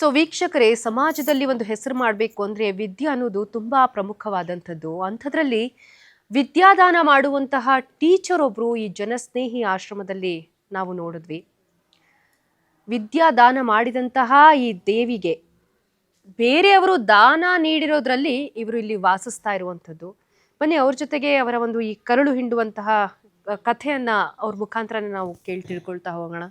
So ವೀಕ್ಷಕರೇ, ಸಮಾಜದಲ್ಲಿ ಒಂದು ಹೆಸರು ಮಾಡಬೇಕು ಅಂದರೆ ವಿದ್ಯೆ ಅನ್ನೋದು ತುಂಬ ಪ್ರಮುಖವಾದಂಥದ್ದು. ಅಂಥದ್ರಲ್ಲಿ ವಿದ್ಯಾದಾನ ಮಾಡುವಂತಹ ಟೀಚರ್ ಒಬ್ಬರು ಈ ಜನಸ್ನೇಹಿ ಆಶ್ರಮದಲ್ಲಿ ನಾವು ನೋಡಿದ್ವಿ. ವಿದ್ಯಾದಾನ ಮಾಡಿದಂತಹ ಈ ದೇವಿಗೆ ಬೇರೆಯವರು ದಾನ ನೀಡಿರೋದ್ರಲ್ಲಿ ಇವರು ಇಲ್ಲಿ ವಾಸಿಸ್ತಾ ಇರುವಂಥದ್ದು. ಬನ್ನಿ, ಅವ್ರ ಜೊತೆಗೆ ಅವರ ಒಂದು ಈ ಕರುಳು ಹಿಂಡುವಂತಹ ಕಥೆಯನ್ನ ಅವ್ರ ಮುಖಾಂತರನೇ ನಾವು ಕೇಳಿ ತಿಳ್ಕೊಳ್ತಾ ಹೋಗೋಣ.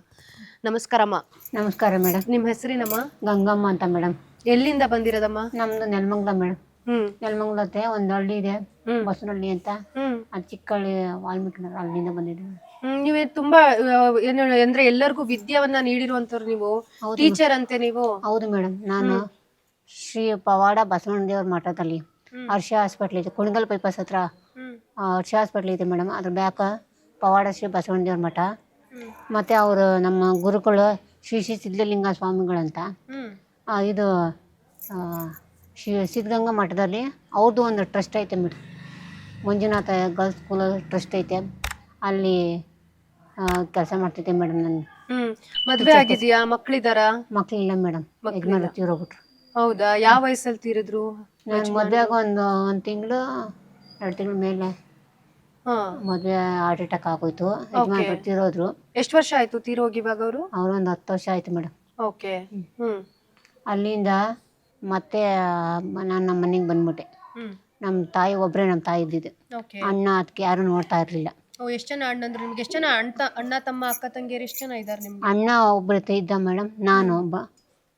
ನಮಸ್ಕಾರಮ್ಮ ನಮಸ್ಕಾರ ಮೇಡಮ್ ನಿಮ್ಮ ಹೆಸರಿನಮ್ಮ? ಗಂಗಮ್ಮ ಅಂತ ಮೇಡಮ್ ಎಲ್ಲಿಂದ ಬಂದಿರೋದಮ್ಮ? ನಮ್ದು ನೆಲಮಂಗ್ಲ ಮೇಡಮ್ ಹ್ಮ್. ನೆಲಮಂಗ್ಲ ಹತ್ರ ಒಂದು ಹಳ್ಳಿ ಇದೆ ಬಸನಹಳ್ಳಿ ಬಸವನಹಳ್ಳಿ ಅಂತ. ಹ್ಮ್. ಅದು ಚಿಕ್ಕಹಳ್ಳಿ ವಾಲ್ಮೀಕಿ ನಗರ ಅಲ್ಲಿಂದ ಬಂದಿದ್ದೀವಿ ಹ್ಮ್, ನೀವೇ ತುಂಬಾ ಆ, ಏನು ಅಂದ್ರೆ ಎಲ್ಲರಿಗೂ ವಿದ್ಯಾವನ್ನ ನೀಡಿರುವಂತವ್ರು ನೀವು. ಹೌದು ಟೀಚರ್ ಅಂತೆ ನೀವು. ಹೌದು ಮೇಡಮ್ ನಾನು ಶ್ರೀ ಪವಾಡ ಬಸವಣ್ಣ ದೇವ್ರ ಮಠದಲ್ಲಿ. ಹರ್ಷ ಹಾಸ್ಪಿಟ್ಲ್ ಇದೆ. ಕುಣಗಲ್ ಪೈಪಾಸ್ ಹತ್ರ ಹರ್ಷ ಹಾಸ್ಪಿಟ್ಲ್ ಇದೆ ಮೇಡಮ್. ಅದ್ರ ಬ್ಯಾಕ ಪವಾಡ ಶ್ರೀ ಬಸವಣ್ಣ ದೇವ್ರ ಮಠ. ಮತ್ತೆ ಅವರು ನಮ್ಮ ಗುರುಗಳು ಶ್ರೀ ಶ್ರೀ ಸಿದ್ಧಲಿಂಗ ಸ್ವಾಮಿಗಳಂತ. ಆ, ಇದು ಆ, ಶ್ರೀ ಸಿದ್ಧಗಂಗಾ ಮಠದಲ್ಲಿ ಅವ್ರದ್ದು ಒಂದು ಟ್ರಸ್ಟ್ ಐತೆ madam Manjunatha girls school trust ಐತೆ. ಅಲ್ಲಿ ಕೆಲಸ ಮಾಡ್ತಿದ್ದೆ ಮೇಡಮ್ ನನ್ನ ಹ್ಮ್. ಮದ್ವೆ ಆಗಿದ್ಯಾ? ಮಕ್ಳಿದಾರಾ? ಮಕ್ಕಳಿಲ್ಲ ಮೇಡಮ್. ಯಜಮಾನ ತೀರೋಗ್ಬಿಟ್ರು ಹೌದಾ? ಯಾವ ವಯಸ್ಸಲ್ಲಿ ತೀರಿದ್ರು? ನಾನು ಮದುವೆಗೆ ಒಂದು ಒಂದು ತಿಂಗಳು ಎರಡು ತಿಂಗಳ ಮೇಲೆ ಹಾ. ಮದುವೆ ಹಾರ್ಟ್ ಅಟ್ಯಾಕ್ ಆಗೋಯ್ತು. ಯಜಮಾನ ತೀರೋದ್ರು. ಎಷ್ಟು ವರ್ಷ ಆಯ್ತು ತೀರೋಗಿ ಇವಾಗ ಅವರು? ಅವ್ರು ಒಂದು ಹತ್ತು ವರ್ಷ ಆಯ್ತು ಮೇಡಮ್ ಓಕೆ ಹ್ಮ್. ಅಲ್ಲಿಂದ ಮತ್ತೆ ನಾನು ನಮ್ಮ ಮನೆಗೆ ಬಂದ್ಬಿಟ್ಟೆ. ಹ್ಮ್. ನಮ್ಮ ತಾಯಿ ಒಬ್ಬರೇ ನಮ್ಮ ತಾಯಿ ಇದ್ದಿದ್ದು. ಓಕೆ ಅಣ್ಣ ಅದಕ್ಕೆ ಯಾರು ನೋಡ್ತಾ ಇರಲಿಲ್ಲ. ಓ ಎಷ್ಟು ಜನ ಅಣ್ಣಂದ್ರೆ ನಿಮ್ಗೆ? ಎಷ್ಟು ಜನ ಅಣ್ಣ ಅಣ್ಣ ತಮ್ಮ ಅಕ್ಕ ತಂಗಿಯರು ಎಷ್ಟು ಜನ ಇದ್ದಾರೆ ನಿಮ್ಗೆ? ಅಣ್ಣ ಒಬ್ಬರು ಇದ್ದ ಮೇಡಮ್ ನಾನು ಒಬ್ಬ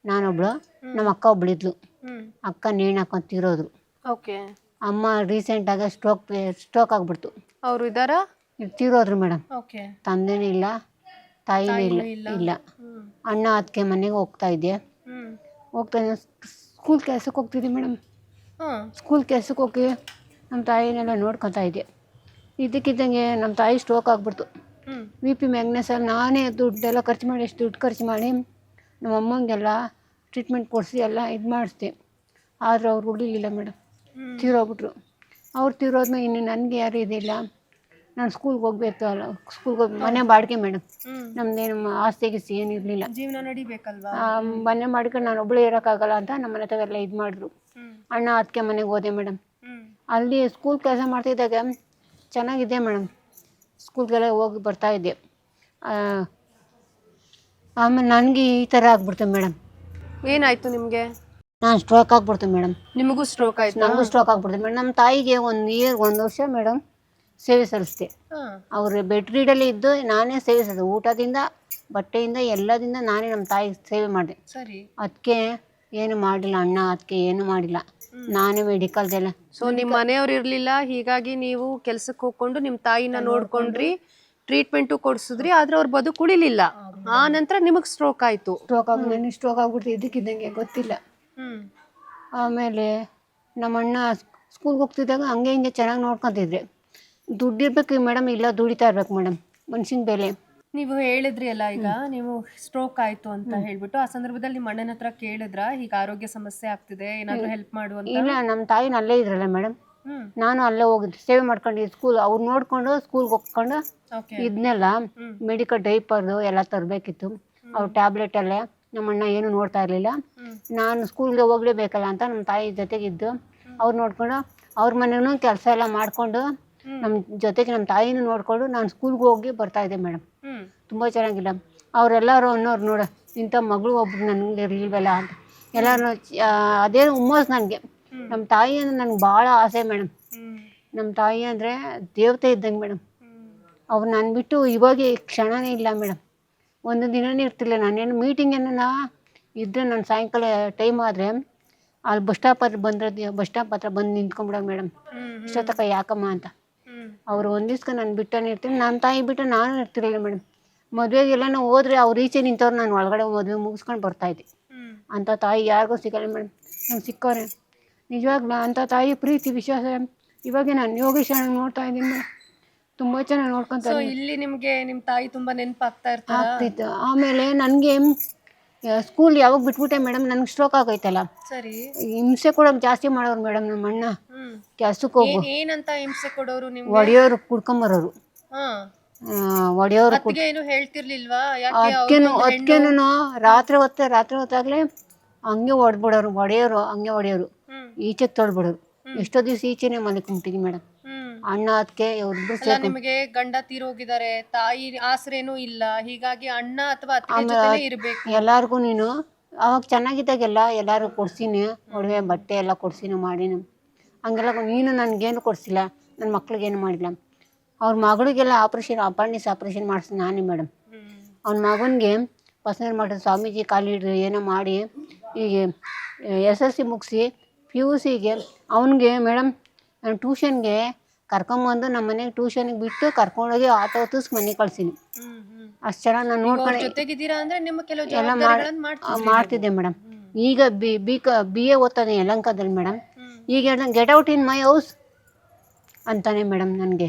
ನಾನೊಬ್ಳು ನಮ್ಮ ಅಕ್ಕ ಒಬ್ಳಿದ್ಲು ಹ್ಮ್. ಅಕ್ಕ ನೇಣು ಹಾಕೊಂಡು ತೀರೋದ್ರು. ಓಕೆ ಅಮ್ಮ ರೀಸೆಂಟಾಗಿ ಸ್ಟ್ರೋಕ್ ಸ್ಟ್ರೋಕ್ ಆಗ್ಬಿಡ್ತು. ಅವರು ಇದ್ದಾರಾ ತೀರೋದ್ರು ಮೇಡಮ್ ಓಕೆ. ತಂದೆನೂ ಇಲ್ಲ ತಾಯಿನೂ ಇಲ್ಲ ಇಲ್ಲ. ಇಲ್ಲ. ಹ್ಮ್. ಅಣ್ಣ ಅದಕ್ಕೆ ಮನೆಗೆ ಹೋಗ್ತಾ ಇದ್ದೆ. ಹ್ಮ್. ಹೋಗ್ತಾ ಸ್ಕೂಲ್ ಕೆಲ್ಸಕ್ಕೆ ಹೋಗ್ತಿದ್ದೆ ಮೇಡಮ್ ಹಾ. ಸ್ಕೂಲ್ ಕೆಲ್ಸಕ್ಕೆ ಹೋಗಿ ನಮ್ಮ ತಾಯಿನೆಲ್ಲ ನೋಡ್ಕೊತಾ ಇದ್ದೆ. ಇದಕ್ಕಿದ್ದಂಗೆ ನಮ್ಮ ತಾಯಿ ಸ್ಟ್ರೋಕ್ ಆಗ್ಬಿಡ್ತು. ವಿ ಪಿ ಮ್ಯಾಗ್ನೆಸಲ್ಲಿ ನಾನೇ ದುಡ್ಡೆಲ್ಲ ಖರ್ಚು ಮಾಡಿ ಎಷ್ಟು ದುಡ್ಡು ಖರ್ಚು ಮಾಡಿ ನಮ್ಮ ಅಮ್ಮಂಗೆಲ್ಲ ಟ್ರೀಟ್ಮೆಂಟ್ ಕೊಡಿಸಿ ಎಲ್ಲ ಇದು ಮಾಡಿಸ್ದೆ ಆದರೂ ಅವ್ರು ಉಳಿಲಿಲ್ಲ ಮೇಡಮ್ ತೀರೋಗ್ಬಿಟ್ರು. ಅವ್ರು ತೀರೋದ್ನ ಇನ್ನು ನನಗೆ ಯಾರು ಇದಿಲ್ಲ. ನಾನು ಸ್ಕೂಲ್ಗೆ ಹೋಗ್ಬೇಕು ಅಲ್ಲ ಸ್ಕೂಲ್ಗೆ ಹೋಗಿ ಮನೆ ಬಾಡಿಗೆ ಮೇಡಮ್. ನಮ್ದೇನು ಆಸ್ತಿಗೆ ಏನು ಇರಲಿಲ್ಲ. ಜೀವನ ನಡಿಬೇಕಲ್ವಾ? ಮನೆ ಮಾಡ್ಕೊಂಡು ನಾನು ಒಬ್ಬಳೇ ಇರೋಕ್ಕಾಗಲ್ಲ ಅಂತ ನಮ್ಮ ಮನೆ ತಗೆಲ್ಲ ಇದು ಮಾಡಿದ್ರು. ಅಣ್ಣ ಅದಕ್ಕೆ ಮನೆಗೆ ಹೋದೆ ಮೇಡಮ್. ಅಲ್ಲಿ ಸ್ಕೂಲ್ ಕೆಲಸ ಮಾಡ್ತಿದ್ದಾಗ ಚೆನ್ನಾಗಿದೆ ಮೇಡಮ್. ಸ್ಕೂಲ್ಗೆಲ್ಲ ಹೋಗಿ ಬರ್ತಾ ಇದ್ದೆ. ಆಮೇಲೆ ನನಗೆ ಈ ಥರ ಆಗ್ಬಿಡ್ತು ಮೇಡಮ್. ಏನಾಯ್ತು ನಿಮ್ಗೆ? ನಾನು ಸ್ಟ್ರೋಕ್ ಆಗ್ಬಿಡ್ತು ಮೇಡಮ್ ನಿಮಗೂ ಸ್ಟ್ರೋಕ್ ಆಯ್ತು? ನನಗೂ ಸ್ಟ್ರೋಕ್ ಆಗ್ಬಿಡ್ತು. ಮೇಡಮ್ ನಮ್ಮ ತಾಯಿಗೆ ಒಂದು ಇಯರ್ ಒಂದು ವರ್ಷ ಮೇಡಮ್ ಸೇವೆ ಸಲ್ಲಿಸ್ದೆ. ಅವ್ರ ಬೆಡ್ ರೀಡಲ್ಲಿ ಇದ್ದು ನಾನೇ ಸೇವೆ ಸಲ್ಲಿಸಿದೆ. ಊಟದಿಂದ ಬಟ್ಟೆಯಿಂದ ಎಲ್ಲದಿಂದ ನಾನೇ ನಮ್ಮ ತಾಯಿ ಸೇವೆ ಮಾಡಿದೆ. ಸರಿ. ಅದಕ್ಕೆ ಏನು ಮಾಡಿಲ್ಲ ಅಣ್ಣ ಅದಕ್ಕೆ ಏನು ಮಾಡಿಲ್ಲ. ನಾನೇ ಮೆಡಿಕಲ್ದೆಲ್ಲ ಸೊ ನಿಮ್ಮ ಮನೆಯವ್ರು ಇರ್ಲಿಲ್ಲ ಹೀಗಾಗಿ ನೀವು ಕೆಲ್ಸಕ್ಕೆ ಹೋಗ್ಕೊಂಡು ನಿಮ್ಮ ತಾಯಿನ ನೋಡ್ಕೊಂಡ್ರಿ ಟ್ರೀಟ್ಮೆಂಟು ಕೊಡಿಸಿದ್ರಿ ಆದ್ರೆ ಅವ್ರ ಬದುಕು ಉಳಿಲಿಲ್ಲ. ಆ ನಂತರ ನಿಮಗೆ ಸ್ಟ್ರೋಕ್ ಆಯ್ತು. ಸ್ಟ್ರೋಕ್ ಆಗಿ ನನಗೆ ಸ್ಟ್ರೋಕ್ ಆಗ್ಬಿಡ್ತು ಇದಕ್ಕಿದ್ದಂಗೆ ಗೊತ್ತಿಲ್ಲ. ಆಮೇಲೆ ನಮ್ಮ ಅಣ್ಣ ಸ್ಕೂಲ್ಗೆ ಹೋಗ್ತಿದ್ದಾಗ ಹಂಗೆ ಹಿಂಗೆ ಚೆನ್ನಾಗಿ ನೋಡ್ಕೊತಿದ್ರೆ. ದುಡ್ಡು ಇರ್ಬೇಕು ಮೇಡಮ್ ಇಲ್ಲ ದುಡಿತಾ ಇರ್ಬೇಕು ಮೇಡಮ್ ಮನ್ಸಿನ ಬೆಲೆ. ನೀವು ಹೇಳಿದ್ರಿ ಅಲ್ಲ ಈಗ ನೀವು ಸ್ಟ್ರೋಕ್ ಆಯ್ತು ಅಂತ ಹೇಳ್ಬಿಟ್ಟು ಆ ಸಂದರ್ಭದಲ್ಲಿ ನಿಮ್ಮ ಅಣ್ಣನ ಹತ್ರ ಕೇಳಿದ್ರ ಈಗ ಆರೋಗ್ಯ ಸಮಸ್ಯೆ ಆಗ್ತಿದೆ ಏನಾದ್ರು ಹೆಲ್ಪ್ ಮಾಡು ಅಂತ? ಇಲ್ಲ ನಮ್ಮ ತಾಯಿ ಅಲ್ಲೇ ಇದ್ರಲ್ಲ ಮೇಡಮ್. ನಾನು ಅಲ್ಲೇ ಹೋಗಿದ್ದೆ ಸೇವೆ ಮಾಡ್ಕೊಂಡು ಸ್ಕೂಲ್ ಅವ್ರು ನೋಡ್ಕೊಂಡು ಸ್ಕೂಲ್ಗೆ ಹೋಗ್ಕೊಂಡು ಇದನ್ನೆಲ್ಲ ಮೆಡಿಕಲ್ ಡೈಪರ್ದು ಎಲ್ಲ ತರಬೇಕಿತ್ತು. ಅವ್ರ ಟ್ಯಾಬ್ಲೆಟ್ ಎಲ್ಲ ನಮ್ಮಣ್ಣ ಏನು ನೋಡ್ತಾ ಇರಲಿಲ್ಲ. ನಾನು ಸ್ಕೂಲ್ಗೆ ಹೋಗ್ಲೇಬೇಕಲ್ಲ ಅಂತ ನಮ್ಮ ತಾಯಿ ಜೊತೆಗಿದ್ದು. ಅವ್ರು ನೋಡ್ಕೊಂಡು ಅವ್ರ ಮನೆಯೂ ಕೆಲಸ ಎಲ್ಲ ಮಾಡಿಕೊಂಡು. ನಮ್ಮ ಜೊತೆಗೆ ನಮ್ಮ ತಾಯಿನೂ ನೋಡಿಕೊಂಡು ನಾನು ಸ್ಕೂಲ್ಗೆ ಹೋಗಿ ಬರ್ತಾ ಇದ್ದೆ ಮೇಡಮ್. ತುಂಬಾ ಚೆನ್ನಾಗಿಲ್ಲ. ಅವರೆಲ್ಲರೂ ಅನ್ನೋರು ನೋಡ ಇಂಥ ಮಗಳು ಒಬ್ರು ನನಗೆ ಇರಲಿಲ್ವಲ್ಲ ಅಂತ. ಎಲ್ಲರೂ ಅದೇ ಹುಮ್ಮಸ್ ನನಗೆ. ನಮ್ಮ ತಾಯಿ ಅಂದ್ರೆ ನನಗೆ ಭಾಳ ಆಸೆ ಮೇಡಮ್. ನಮ್ಮ ತಾಯಿ ಅಂದರೆ ದೇವತೆ ಇದ್ದಂಗೆ ಮೇಡಮ್. ಅವ್ರು ನಾನು ಬಿಟ್ಟು ಇವಾಗ ಕ್ಷಣನೇ ಇಲ್ಲ ಮೇಡಮ್. ಒಂದು ದಿನನೇ ಇರ್ತಿಲ್ಲ ನಾನೇನು ಮೀಟಿಂಗ್ ಏನನ ಇದ್ದರೆ ನಾನು ಸಾಯಂಕಾಲ ಟೈಮ್ ಆದರೆ ಅಲ್ಲಿ ಬಸ್ ಸ್ಟಾಪ್ ಹತ್ರ ಬಂದ್ರೆ ಬಸ್ ಸ್ಟಾಪ್ ಹತ್ರ ಬಂದು ನಿಂತ್ಕೊಂಬಿಡೋದು ಮೇಡಮ್ ಇಷ್ಟೊತ್ತಕ ಯಾಕಮ್ಮ ಅಂತ. ಅವ್ರು ಒಂದು ದಿವ್ಸ ನಾನು ಬಿಟ್ಟನೇ ಇರ್ತೀನಿ. ನನ್ನ ತಾಯಿ ಬಿಟ್ಟು ನಾನು ಇರ್ತಿರಲಿಲ್ಲ ಮೇಡಮ್ ಮದುವೆಗೆಲ್ಲ ಹೋದ್ರೆ ಅವ್ರು ಈಚೆ ನಿಂತವ್ರು ನಾನು ಒಳಗಡೆ ಮದುವೆ ಮುಗಿಸ್ಕೊಂಡು ಬರ್ತಾಯಿದ್ದೆ ಇದ್ದೆ. ಅಂಥ ತಾಯಿ ಯಾರಿಗೂ ಸಿಗಲ್ಲ ಮೇಡಮ್ ನಂಗೆ ಸಿಕ್ಕೋರೆ. ನಿಜವಾಗ್ಲೂ ಅಂಥ ತಾಯಿ ಪ್ರೀತಿ ವಿಶ್ವಾಸ. ಇವಾಗ ನಾನು ಯೋಗೇಶ್ವರ ನೋಡ್ತಾ ಇದ್ದೀನಿ ಮೇಡಮ್ ತುಂಬ ಚೆನ್ನಾಗಿ ಸೊ ನೋಡ್ಕೊತಾರೆ ಇಲ್ಲಿ ನಿಮ್ಗೆ ನಿಮ್ ತಾಯಿ ತುಂಬಾ ನೆನಪಾಗ್ತಾ ಇರ್ತಾರೆ? ಆಗ್ತಿತ್ತು. ಆಮೇಲೆ ನನಗೆ ಸ್ಕೂಲ್ ಯಾವಾಗ ಬಿಟ್ಬಿಟ್ಟೆ ಮೇಡಮ್ ನನಗೆ ಸ್ಟ್ರೋಕ್ ಆಗೈತಲ್ಲ ಸರಿ. ಹಿಂಸೆ ಕೂಡ ಜಾಸ್ತಿ ಮಾಡೋರು ಮೇಡಮ್ ನಮ್ಮ ಅಣ್ಣ. ಹ್ಮ್. ಕೆಲ್ಸಕ್ಕೆ ಹೋಗು. ಏನ್ ಏನಂತ ಹಿಂಸೆ ಕೊಡೋರು ನಿಮ್ಗೆ? ಒಡೆಯೋರು ಕುಡ್ಕೊಂಬರೋರು. ಹಾ. ಒಡೆಯೋರು ಅತ್ತಿಗೆ ಏನು ಹೇಳ್ತಿರ್ಲಿಲ್ವಾ? ಯಾಕೆ ಅದಕ್ಕೇನು ಅದಕ್ಕೇನು ರಾತ್ರಿ ಹೊತ್ತೆ ರಾತ್ರಿ ಹೊತ್ತಾಗ್ಲೇ ಹಂಗೆ ಹೊಡ್ಬಿಡೋರು ಒಡೆಯೋರು ಹಂಗೆ ಒಡೆಯೋರು. ಹ್ಮ್. ಈಚೆಗೆ ತೊಳ್ಬಿಡೋರು ಎಷ್ಟೋ ದಿವಸ ಈಚೆನೆ ಮಲ್ಕೊಂಬಿಟ್ಟಿದ್ವಿ ಮೇಡಮ್ ಹ್ಮ್ ಅಣ್ಣ ಅದಕ್ಕೆ ಇವ್ರಿಬ್ರು ಅಲ್ಲ ನಿಮಗೆ ಗಂಡ ತೀರೋಗಿದ್ದಾರೆ ತಾಯಿ ಆಸರೇನೂ ಇಲ್ಲ ಹೀಗಾಗಿ ಅಣ್ಣ ಅಥವಾ ಅತ್ತೆ ಜೊತೆನೇ ಇರ್ಬೇಕು. ಎಲ್ಲಾರ್ಗು ನೀನು ಅವಾಗ ಚೆನ್ನಾಗಿದ್ದಾಗೆಲ್ಲ ಎಲ್ಲರೂ ಕೊಡ್ಸೀನಿ ಒಡವೆ ಬಟ್ಟೆ ಎಲ್ಲ ಕೊಡ್ಸೀನಿ ಮಾಡೀನಿ. ಹಂಗೆಲ್ಲ ನೀನು ನನಗೇನು ಕೊಡಿಸಿಲ್ಲ ನನ್ನ ಮಕ್ಳಿಗೇನು ಮಾಡಿಲ್ಲ. ಅವ್ರ ಮಗಳಿಗೆಲ್ಲ ಆಪ್ರೇಷನ್ ಅಪಾಂಡಿಸ್ ಆಪ್ರೇಷನ್ ಮಾಡಿಸಿ ನಾನೇ ಮೇಡಮ್ ಅವ್ನ ಮಗನಿಗೆ ಬಸವನ ಮಾಡಿದ ಸ್ವಾಮೀಜಿ ಹಿಡಿದು ಏನೋ ಮಾಡಿ ಈಗ ಎಸ್ ಎಸ್ ಸಿ ಮುಗಿಸಿ ಪಿ ಯು ಸಿಗೆ ಅವನಿಗೆ ಮೇಡಮ್ ನಾನು ಟ್ಯೂಷನ್ಗೆ ಕರ್ಕೊಂಬಂದು ನಮ್ಮ ಮನೆಗೆ ಟ್ಯೂಷನ್ಗೆ ಬಿಟ್ಟು ಕರ್ಕೊಂಡೋಗಿ ಆಟೋ ಹೊತ್ತಿಸ್ ಮನೆ ಕಳ್ಸೀನಿ. ಅಷ್ಟು ಚೆನ್ನಾಗಿ ನಾನು ನೋಡ್ಕೊಂಡು. ಮಾಡ್ತಿದ್ದೆ ಮೇಡಮ್. ಈಗ ಬಿ ಬಿ ಕ ಬಿ ಎ ಓದ್ತಾನೆ ಯಲಂಕದಲ್ಲಿ ಮೇಡಮ್. ಈಗ ಹೇಳ್ದಂಗೆ get out in my house ಅಂತಾನೆ ಮೇಡಮ್ ನನಗೆ.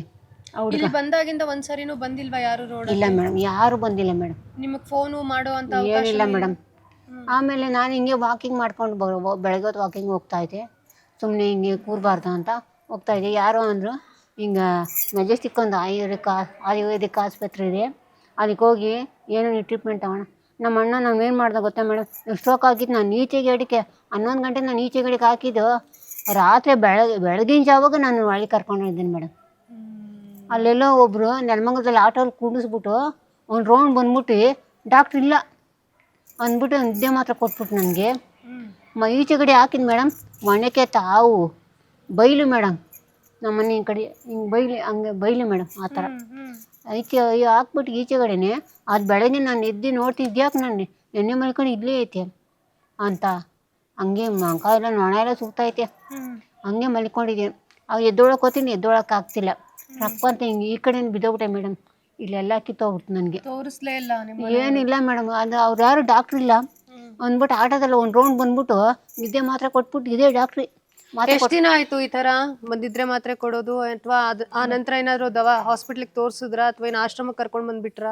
ಇಲ್ಲಿ ಬಂದಾಗಿಂದ ಒಂದ್ಸರಿನೂ ಬಂದಿಲ್ವಾ ಯಾರು ರೋಡ್ ಇಲ್ಲ ಮೇಡಮ್ ಯಾರು ಬಂದಿಲ್ಲ ಮೇಡಮ್. ನಿಮಗೆ ಫೋನು ಮಾಡೋ ಅಂತ ಏನಿಲ್ಲ ಮೇಡಮ್. ಆಮೇಲೆ ನಾನು ಹಿಂಗೆ ವಾಕಿಂಗ್ ಮಾಡ್ಕೊಂಡು ಬೆಳಗ್ಗೆ ಹೊತ್ತು ವಾಕಿಂಗ್ ಹೋಗ್ತಾ ಇದ್ದೆ. ಸುಮ್ಮನೆ ಹಿಂಗೆ ಕೂರಬಾರ್ದು ಅಂತ ಹೋಗ್ತಾ ಇದ್ದೆ. ಯಾರು ಅಂದರು ಹಿಂಗೆ ಮೆಜೆಸ್ಟಿಕ್ ಒಂದು ಆಯುರ್ವೇದಿಕ್ ಆಯುರ್ವೇದಿಕ್ ಆಸ್ಪತ್ರೆ ಇದೆ. ಅದಕ್ಕೆ ಹೋಗಿ ಏನೋ ಟ್ರೀಟ್ಮೆಂಟ್ ತಗೋಣ. ನಮ್ಮ ಅಣ್ಣ ಏನು ಮಾಡ್ದೆ ಗೊತ್ತಾ ಮೇಡಮ್ ಸ್ಟ್ರೋಕ್ ಆಗಿದ್ದು ನಾನು ಈಚೆಗೆ ಅಡಿಕೆ ಹನ್ನೊಂದು ಗಂಟೆ ನಾನು ಈಚೆಗೆ ಅಡಿಕೆ ಹಾಕಿದ್ದು ರಾತ್ರಿ ಬೆಳಗ್ಗೆ ಬೆಳಗಿನ ಜಾವಾಗ ನಾನು ಒಳಗೆ ಕರ್ಕೊಂಡಿದ್ದೀನಿ ಮೇಡಮ್. ಅಲ್ಲೆಲ್ಲೋ ಒಬ್ಬರು ನೆಲಮಂಗಲದಲ್ಲಿ ಆಟೋಲ್ಲಿ ಕೂಡಿಸ್ಬಿಟ್ಟು ಒಂದು ರೌಂಡ್ ಬಂದ್ಬಿಟ್ಟು ಡಾಕ್ಟ್ರ್ ಇಲ್ಲ ಅಂದ್ಬಿಟ್ಟು ನಿದ್ದೆ ಮಾತ್ರ ಕೊಟ್ಬಿಟ್ಟು ನನಗೆ. ಮ ಈಚೆಗಡೆ ಹಾಕಿದ್ ಮೇಡಮ್ ಮೊಣಕೆ ತಾವು ಬೈಲು ಮೇಡಮ್ ನಮ್ಮ ಮನೆ ಈ ಕಡೆ ಹಿಂಗೆ ಬೈಲಿ ಹಂಗೆ ಬೈಲಿ ಮೇಡಮ್ ಆ ಥರ. ಐತಿ ಅಯ್ಯೋ ಹಾಕ್ಬಿಟ್ಟು ಈಚೆ ಕಡೆನೆ ಅದು ಬೆಳಗ್ಗೆ ನಾನು ಎದ್ದು ನೋಡ್ತಿದ್ಯಾಕೆ ನಾನು ಎಣ್ಣೆ ಮಲ್ಕೊಂಡು ಇಲ್ಲೇ ಐತೆ ಅಂತ. ಹಂಗೆ ಮಂಕ ಎಲ್ಲ ನೊಣ ಎಲ್ಲ ಸುಗ್ತೈತೆ. ಹಂಗೆ ಮಲ್ಕೊಂಡಿದ್ದೆ. ಅವು ಎದ್ದೊಳಕ್ಕೆ ಹೋಗ್ತೀನಿ ಎದ್ದೊಳಕ್ಕೆ ಆಗ್ತಿಲ್ಲ ರಪ್ಪ ಅಂತ ಹಿಂಗೆ ಈ ಕಡೆ ಬಿದ್ದೋಗ್ಬಿಟ್ಟೆ ಮೇಡಮ್. ಇಲ್ಲೆಲ್ಲ ಕಿತ್ತೋಗ್ಬಿಡ್ತು ನನಗೆ. ತೋರಿಸ್ಲೇ ಇಲ್ಲ ಏನಿಲ್ಲ ಮೇಡಮ್ ಅದು ಅವ್ರು ಯಾರು ಡಾಕ್ಟ್ರ್ ಇಲ್ಲ. ಅಂದ್ಬಿಟ್ಟು ಆಟೋದಲ್ಲಿ ಒಂದು ರೌಂಡ್ ಬಂದ್ಬಿಟ್ಟು ನಿದ್ದೆ ಮಾತ್ರ ಕೊಟ್ಬಿಟ್ಟು ಇದೇ ಡಾಕ್ಟ್ರಿ. ಎಷ್ಟ್ ದಿನ ಆಯ್ತು ಈ ತರ ಬಂದಿದ್ರೆ ಮಾತ್ರೆ ಕೊಡೋದು ಅಥವಾ ಆ ನಂತರ ಏನಾದ್ರು ದವಾ ಹಾಸ್ಪಿಟ್ಲ್ ತೋರ್ಸಿದ್ರ ಅಥವಾ ಏನ್ ಆಶ್ರಮಕ್ಕೆ ಕರ್ಕೊಂಡ್ ಬಂದ್ಬಿಟ್ರ?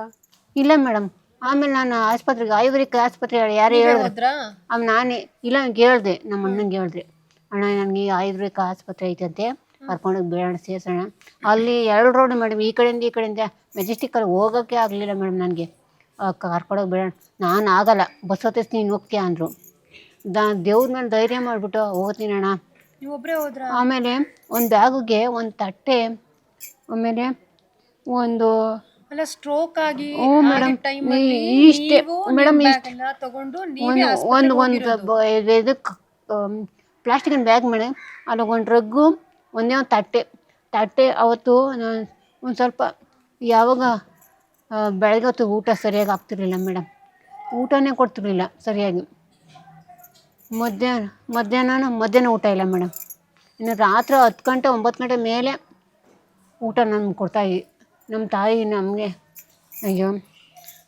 ಇಲ್ಲ ಮೇಡಮ್. ಆಮೇಲೆ ನಾನು ಆಸ್ಪತ್ರೆಗೆ ಆಯುರ್ವೇದಿಕ್ ಆಸ್ಪತ್ರೆ ಯಾರು ಹೇಳಿದ್ರು ಆಮೇಲೆ ನಾನೇ ಇಲ್ಲ ಕೇಳ್ದೆ ನಮ್ಮ ಅಣ್ಣಂಗೆ ಹೇಳ್ದೆ. ಅಣ್ಣ ನನಗೆ ಆಯುರ್ವೇದಿಕ ಆಸ್ಪತ್ರೆ ಐತಂತೆ ಕರ್ಕೊಂಡೋಗಿ ಬೇಡ ಸೇರ್ಸೋಣ. ಅಲ್ಲಿ ಎರಡು ರೋಡ್ ಮೇಡಮ್ ಈ ಕಡೆಯಿಂದ ಈ ಕಡೆಯಿಂದ. ಮೆಜೆಸ್ಟಿಕ್ಕಲ್ಲಿ ಹೋಗೋಕ್ಕೆ ಆಗಲಿಲ್ಲ ಮೇಡಮ್ ನನಗೆ. ಕರ್ಕೊಂಡೋಗಿ ಬೇಡ. ನಾನು ಆಗಲ್ಲ. ಬಸ್ ಹತ್ತಿಸ್ ನೀನು ಹೋಗ್ತೀಯ ಅಂದರು. ದಾ ದೇವ್ರ ಮೇಲೆ ಧೈರ್ಯ ಮಾಡಿಬಿಟ್ಟು ಹೋಗ್ತೀನಿ ಅಣ್ಣ. ನೀವ್ ಒಬ್ರೇ ಹೋದ್ರ? ಆಮೇಲೆ ಒಂದು ಬ್ಯಾಗುಗೆ ಒಂದು ತಟ್ಟೆ ಆಮೇಲೆ ಒಂದು ಅಲ್ಲ ಸ್ಟ್ರೋಕ್ ಆಗಿ ಹ್ಞೂ ಮೇಡಮ್. ಟೈಮ್ ಇಷ್ಟೇ ಮೇಡಮ್ ಇಷ್ಟು. ಎಲ್ಲ ತಗೊಂಡು ನೀವೇ ಒಂದು ಒಂದು ಒಂದು ಇದಕ್ಕೆ ಪ್ಲಾಸ್ಟಿಕ್ನ ಬ್ಯಾಗ್ ಮೇಡಮ್. ಅಲ್ಲಿ ಒಂದು ರಗ್ಗು ಒಂದೇ ಒಂದು ತಟ್ಟೆ. ತಟ್ಟೆ ಅವತ್ತು ಒಂದು ಸ್ವಲ್ಪ ಯಾವಾಗ ಬೆಳಗ್ಗೆ ಹೊತ್ತು ಊಟ ಸರಿಯಾಗಿ ಆಗ್ತಿರ್ಲಿಲ್ಲ ಮೇಡಮ್. ಊಟನೇ ಕೊಡ್ತಿರ್ಲಿಲ್ಲ ಸರಿಯಾಗಿ. ಮಧ್ಯಾಹ್ನ ಮಧ್ಯಾಹ್ನ ಮಧ್ಯಾಹ್ನ ಊಟ ಇಲ್ಲ ಮೇಡಮ್. ಇನ್ನು ರಾತ್ರಿ ಹತ್ತು ಗಂಟೆ ಒಂಬತ್ತು ಗಂಟೆ ಮೇಲೆ ಊಟ ನಮ್ಗೆ ಕೊಡ್ತಾಯಿ ನಮ್ಮ ತಾಯಿ ನಮಗೆ. ಅಯ್ಯೋ.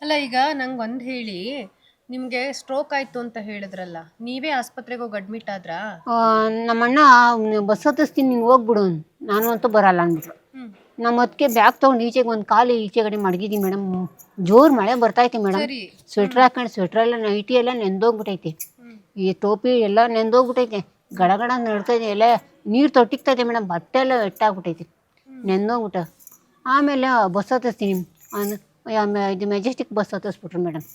ಅಲ್ಲ ಈಗ ನಂಗೆ ಒಂದು ಹೇಳಿ ನಿಮಗೆ ಸ್ಟ್ರೋಕ್ ಆಯಿತು ಅಂತ ಹೇಳಿದ್ರಲ್ಲ ನೀವೇ ಆಸ್ಪತ್ರೆಗೆ ಹೋಗಿ ಅಡ್ಮಿಟ್ ಆದ್ರಾ? ಆ, ನಮ್ಮಣ್ಣ ಬಸ್ ಹತ್ತಿಸ್ತೀನಿ ನೀನು ಹೋಗ್ಬಿಡು ನಾನು ಅಂತೂ ಬರಲ್ಲ ಅಂದ್ಬಿಟ್ರು. ಹ್ಮ್. ನಮ್ಮ ಅದಕ್ಕೆ ಬ್ಯಾಗ್ ತೊಗೊಂಡು ಈಚೆಗೆ ಒಂದು ಕಾಲು ಈಚೆಗಡೆ ಮಡಗಿದ್ದೀನಿ ಮೇಡಮ್. ಜೋರು ಮಳೆ ಬರ್ತೈತೆ ಮೇಡಮ್. ಸರಿ. ಸ್ವೆಟ್ರ್ ಹಾಕೊಂಡು ಸ್ವೆಟ್ರ್ ಎಲ್ಲ ನೈಟಿ ಎಲ್ಲ ನೆಂದೋಗ್ಬಿಟ್ಟೈತಿ ಈ ಟೋಪಿ ಎಲ್ಲ ನೆಂದೋಗ್ಬಿಟ್ಟೈತೆ ಗಡಗಡ ನಡ್ತೈತೆ ಎಲ್ಲ ನೀರು ತೊಟ್ಟಿಕ್ತೈತೆ ಮೇಡಮ್. ಬಟ್ಟೆ ಎಲ್ಲ ಎಟ್ಟಾಗ್ಬಿಟ್ಟೈತೆ ನೆಂದೋಗ್ಬಿಟ್ಟು. ಆಮೇಲೆ ಬಸ್ ಹತ್ತಿಸ್ತೀನಿ. ಆಮೇಲೆ ಇದು ಮೆಜೆಸ್ಟಿಕ್ ಬಸ್ ಹತ್ತಿಸ್ಬಿಟ್ರು ಮೇಡಮ್.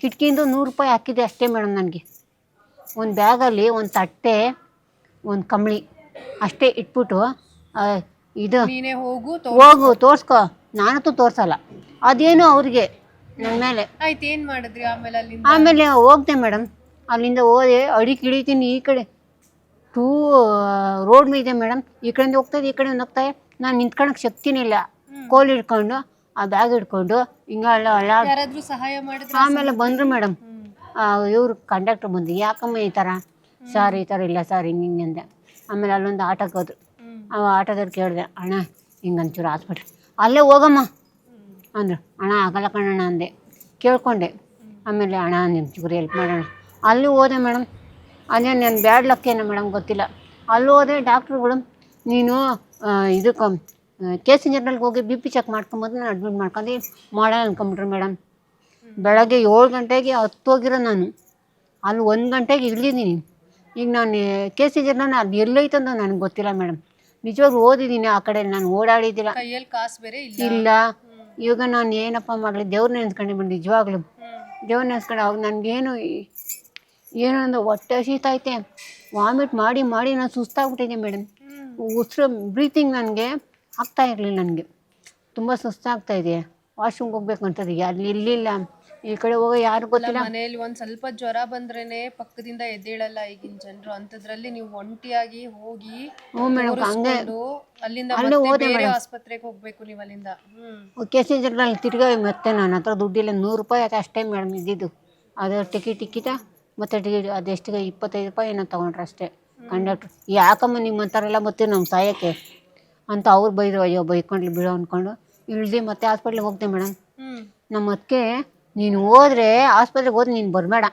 ಕಿಟಕಿಯಿಂದ ನೂರು ರೂಪಾಯಿ ಹಾಕಿದೆ ಅಷ್ಟೇ ಮೇಡಮ್ ನನಗೆ. ಒಂದು ಬ್ಯಾಗಲ್ಲಿ ಒಂದು ತಟ್ಟೆ ಒಂದು ಕಂಬಳಿ ಅಷ್ಟೇ ಇಟ್ಬಿಟ್ಟು ಇದು ಹೋಗು ಹೋಗು ತೋರ್ಸ್ಕೊ. ನಾನಂತೂ ತೋರ್ಸಲ್ಲ. ಅದೇನು ಅವ್ರಿಗೆ ನನ್ನ ಮೇಲೆ. ಆಯ್ತು ಏನು ಮಾಡಿದ್ರಿ ಆಮೇಲೆ ಆಮೇಲೆ ಹೋಗ್ದೆ ಮೇಡಮ್. ಅಲ್ಲಿಂದ ಹೋದೆ ಅಡಿ ಕಿಡಿತೀನಿ ಈ ಕಡೆ. ಟೂ ರೋಡ್ ಇದೆ ಮೇಡಮ್ ಈ ಕಡೆಯಿಂದ ಹೋಗ್ತಾಯಿದ್ದೆ ಈ ಕಡೆಯಿಂದ ಹೋಗ್ತಾ ನಾನು ನಿಂತ್ಕೊಳಕ್ಕೆ ಶಕ್ತಿನೇ ಇಲ್ಲ. ಕೋಲ್ ಹಿಡ್ಕೊಂಡು ಆ ಬ್ಯಾಗ್ ಹಿಡ್ಕೊಂಡು ಹಿಂಗೆ ಅಲ್ಲ ಅಲ್ಲ. ಸಹಾಯ ಮಾಡಿದ್ರು ಆಮೇಲೆ ಬಂದರು ಮೇಡಮ್ ಇವರು ಕಂಡಕ್ಟ್ರ್ ಬಂದು ಯಾಕಮ್ಮ ಈ ಥರ ಸರ್ ಈ ಥರ ಇಲ್ಲ ಸರ್ ಹಿಂಗೆ ಹಿಂಗೆ ಅಂದೆ. ಆಮೇಲೆ ಅಲ್ಲೊಂದು ಆಟೋಕ್ಕೆ ಹೋದ್ರು. ಆ ಆಟೋದವ್ರು ಕೇಳಿದೆ ಅಣ್ಣ ಹಿಂಗೆ ಒಂಚೂರು ಹಾಸ್ಪಿಟ್ಲ್. ಅಲ್ಲೇ ಹೋಗಮ್ಮ. ಅಂದರು. ಅಣ್ಣ ಆಗಲ್ಲ ಕಣಣ್ಣ ಅಂದೆ. ಕೇಳ್ಕೊಂಡೆ. ಆಮೇಲೆ ಅಣ್ಣ ನಿಮ್ಮ ಚೂರು ಹೆಲ್ಪ್ ಮಾಡೋಣ. ಅಲ್ಲಿ ಹೋದೆ ಮೇಡಮ್ ಅದೇ ನಾನು ಬ್ಯಾಡ್ ಲಕ್ಕೇನೋ ಮೇಡಮ್ ಗೊತ್ತಿಲ್ಲ. ಅಲ್ಲಿ ಹೋದೆ ಡಾಕ್ಟ್ರುಗಳು ನೀನು ಇದಕ್ಕೆ ಕೆ ಸಿ ಜನರಲ್ಗೆ ಹೋಗಿ ಬಿ ಪಿ ಚೆಕ್ ಮಾಡ್ಕೊಂಬೋದು ನಾನು ಅಡ್ಮಿಟ್ ಮಾಡ್ಕೊಂಡು. ಮಾಡೋಣ ಅನ್ಕೊಂಬಿಟ್ರು ಮೇಡಮ್ ಬೆಳಗ್ಗೆ ಏಳು ಗಂಟೆಗೆ ಹತ್ತೋಗಿರೋ ನಾನು. ಅಲ್ಲಿ ಒಂದು ಗಂಟೆಗೆ ಇಳಿದಿದ್ದೀನಿ ಈಗ ನಾನು ಕೆ ಸಿ ಜನರಲ್ ಅದು ಅಂತ ನನಗೆ ಗೊತ್ತಿಲ್ಲ ಮೇಡಮ್ ನಿಜವಾಗಿ ಓದಿದ್ದೀನಿ ಆ ಕಡೆ ನಾನು ಓಡಾಡಿದ್ದಿಲ್ಲ ಕೈಯಲ್ಲಿ ಕಾಸು ಬೇರೆ ಇಲ್ಲ. ಇವಾಗ ನಾನು ಏನಪ್ಪ ಮಾಡಲಿ ದೇವ್ರ ನೆನೆಸ್ಕೊಂಡೆ ಮೇಡಮ್ ನಿಜವಾಗ್ಲೂ. ದೇವ್ರನ್ನ ದೇವ್ರ ನೆನೆಸ್ಕೊಂಡು ಅವಾಗ ನನಗೇನು ಏನಂದ್ರೆ ಹೊಟ್ಟೆ ಶೀತ ಐತೆ. ವಾಮಿಟ್ ಮಾಡಿ ಮಾಡಿ ನಾನು ಸುಸ್ತಾಗ್ಬಿಟ್ಟಿದ್ದೆ ಮೇಡಮ್ ಉಸಿರು ಬ್ರೀತಿಂಗ್ ನನಗೆ ಆಗ್ತಾ ಇರಲಿಲ್ಲ ನನಗೆ. ತುಂಬ ಸುಸ್ತಾಗ್ತಾ ಇದೆ. ವಾಶ್ರೂಮ್ಗೆ ಹೋಗ್ಬೇಕು ಅಂತದೆ ಅಲ್ಲಿ ಇರಲಿಲ್ಲ. ಈ ಕಡೆ ಹೋಗೋ ಯಾರು ಗೊತ್ತಿಲ್ಲ. ಮನೆಯಲ್ಲಿ ಒಂದ್ ಸ್ವಲ್ಪ ಜ್ವರ ಬಂದ್ರೇನೆ ಪಕ್ಕದಿಂದ ಎದ್ದೇಳಲ್ಲ ಈಗಿನ ಜನರು. ಅಂತದ್ರಲ್ಲಿ ನೀವು ಒಂಟಿಯಾಗಿ ಹೋಗಿ ಹಂಗೆ ಅಲ್ಲಿಂದ ಅಲ್ಲೇ ಹೋದೆ ಬೇರೆ ಆಸ್ಪತ್ರೆಗೆ ಹೋಗ್ಬೇಕು ನೀವು ಅಲ್ಲಿಂದ. ಹ್ಮ್. ಕೆ ಸಿ ಜಗ್ರಲ್ಲಿ ತಿರ್ಗಾ ಮತ್ತೆ ನನ್ನ ಹತ್ರ ದುಡ್ಡಿಲ್ಲ. ನೂರು ರೂಪಾಯಿ ಆಯ್ತು ಅಷ್ಟೇ ಮೇಡಮ್ ಇದ್ದಿದ್ದು. ಅದು ಟಿಕೆಟ್ ಟಿಕಿಟ ಮತ್ತು ಟಿಕೆಟ್ ಅದೆಷ್ಟು ಇಪ್ಪತ್ತೈದು ರೂಪಾಯಿ ಏನೋ ತಗೊಂಡ್ರೆ ಅಷ್ಟೇ. ಕಂಡಕ್ಟ್ರ್. ಯಾಕಮ್ಮ ನಿಮ್ಮಂಥವ್ರೆಲ್ಲ ಮತ್ತೆ ನಮ್ಮ ಸಾಯಕ್ಕೆ? ಅಂತ ಅವ್ರು ಬೈದ್ರು ಅಯ್ಯೋ ಬೈಕೊಂಡ್ಲಿ ಬಿಡು ಅಂದ್ಕೊಂಡು ಇಳ್ದಿ ಮತ್ತೆ ಹಾಸ್ಪಿಟ್ಲಿಗೆ ಹೋಗ್ತೇವೆ ಮೇಡಮ್ ನಮ್ಮ ಅದಕ್ಕೆ ನೀನು ಹೋದ್ರೆ ಆಸ್ಪತ್ರೆಗೆ ಹೋದ್ ನೀನು ಬರಬೇಡ.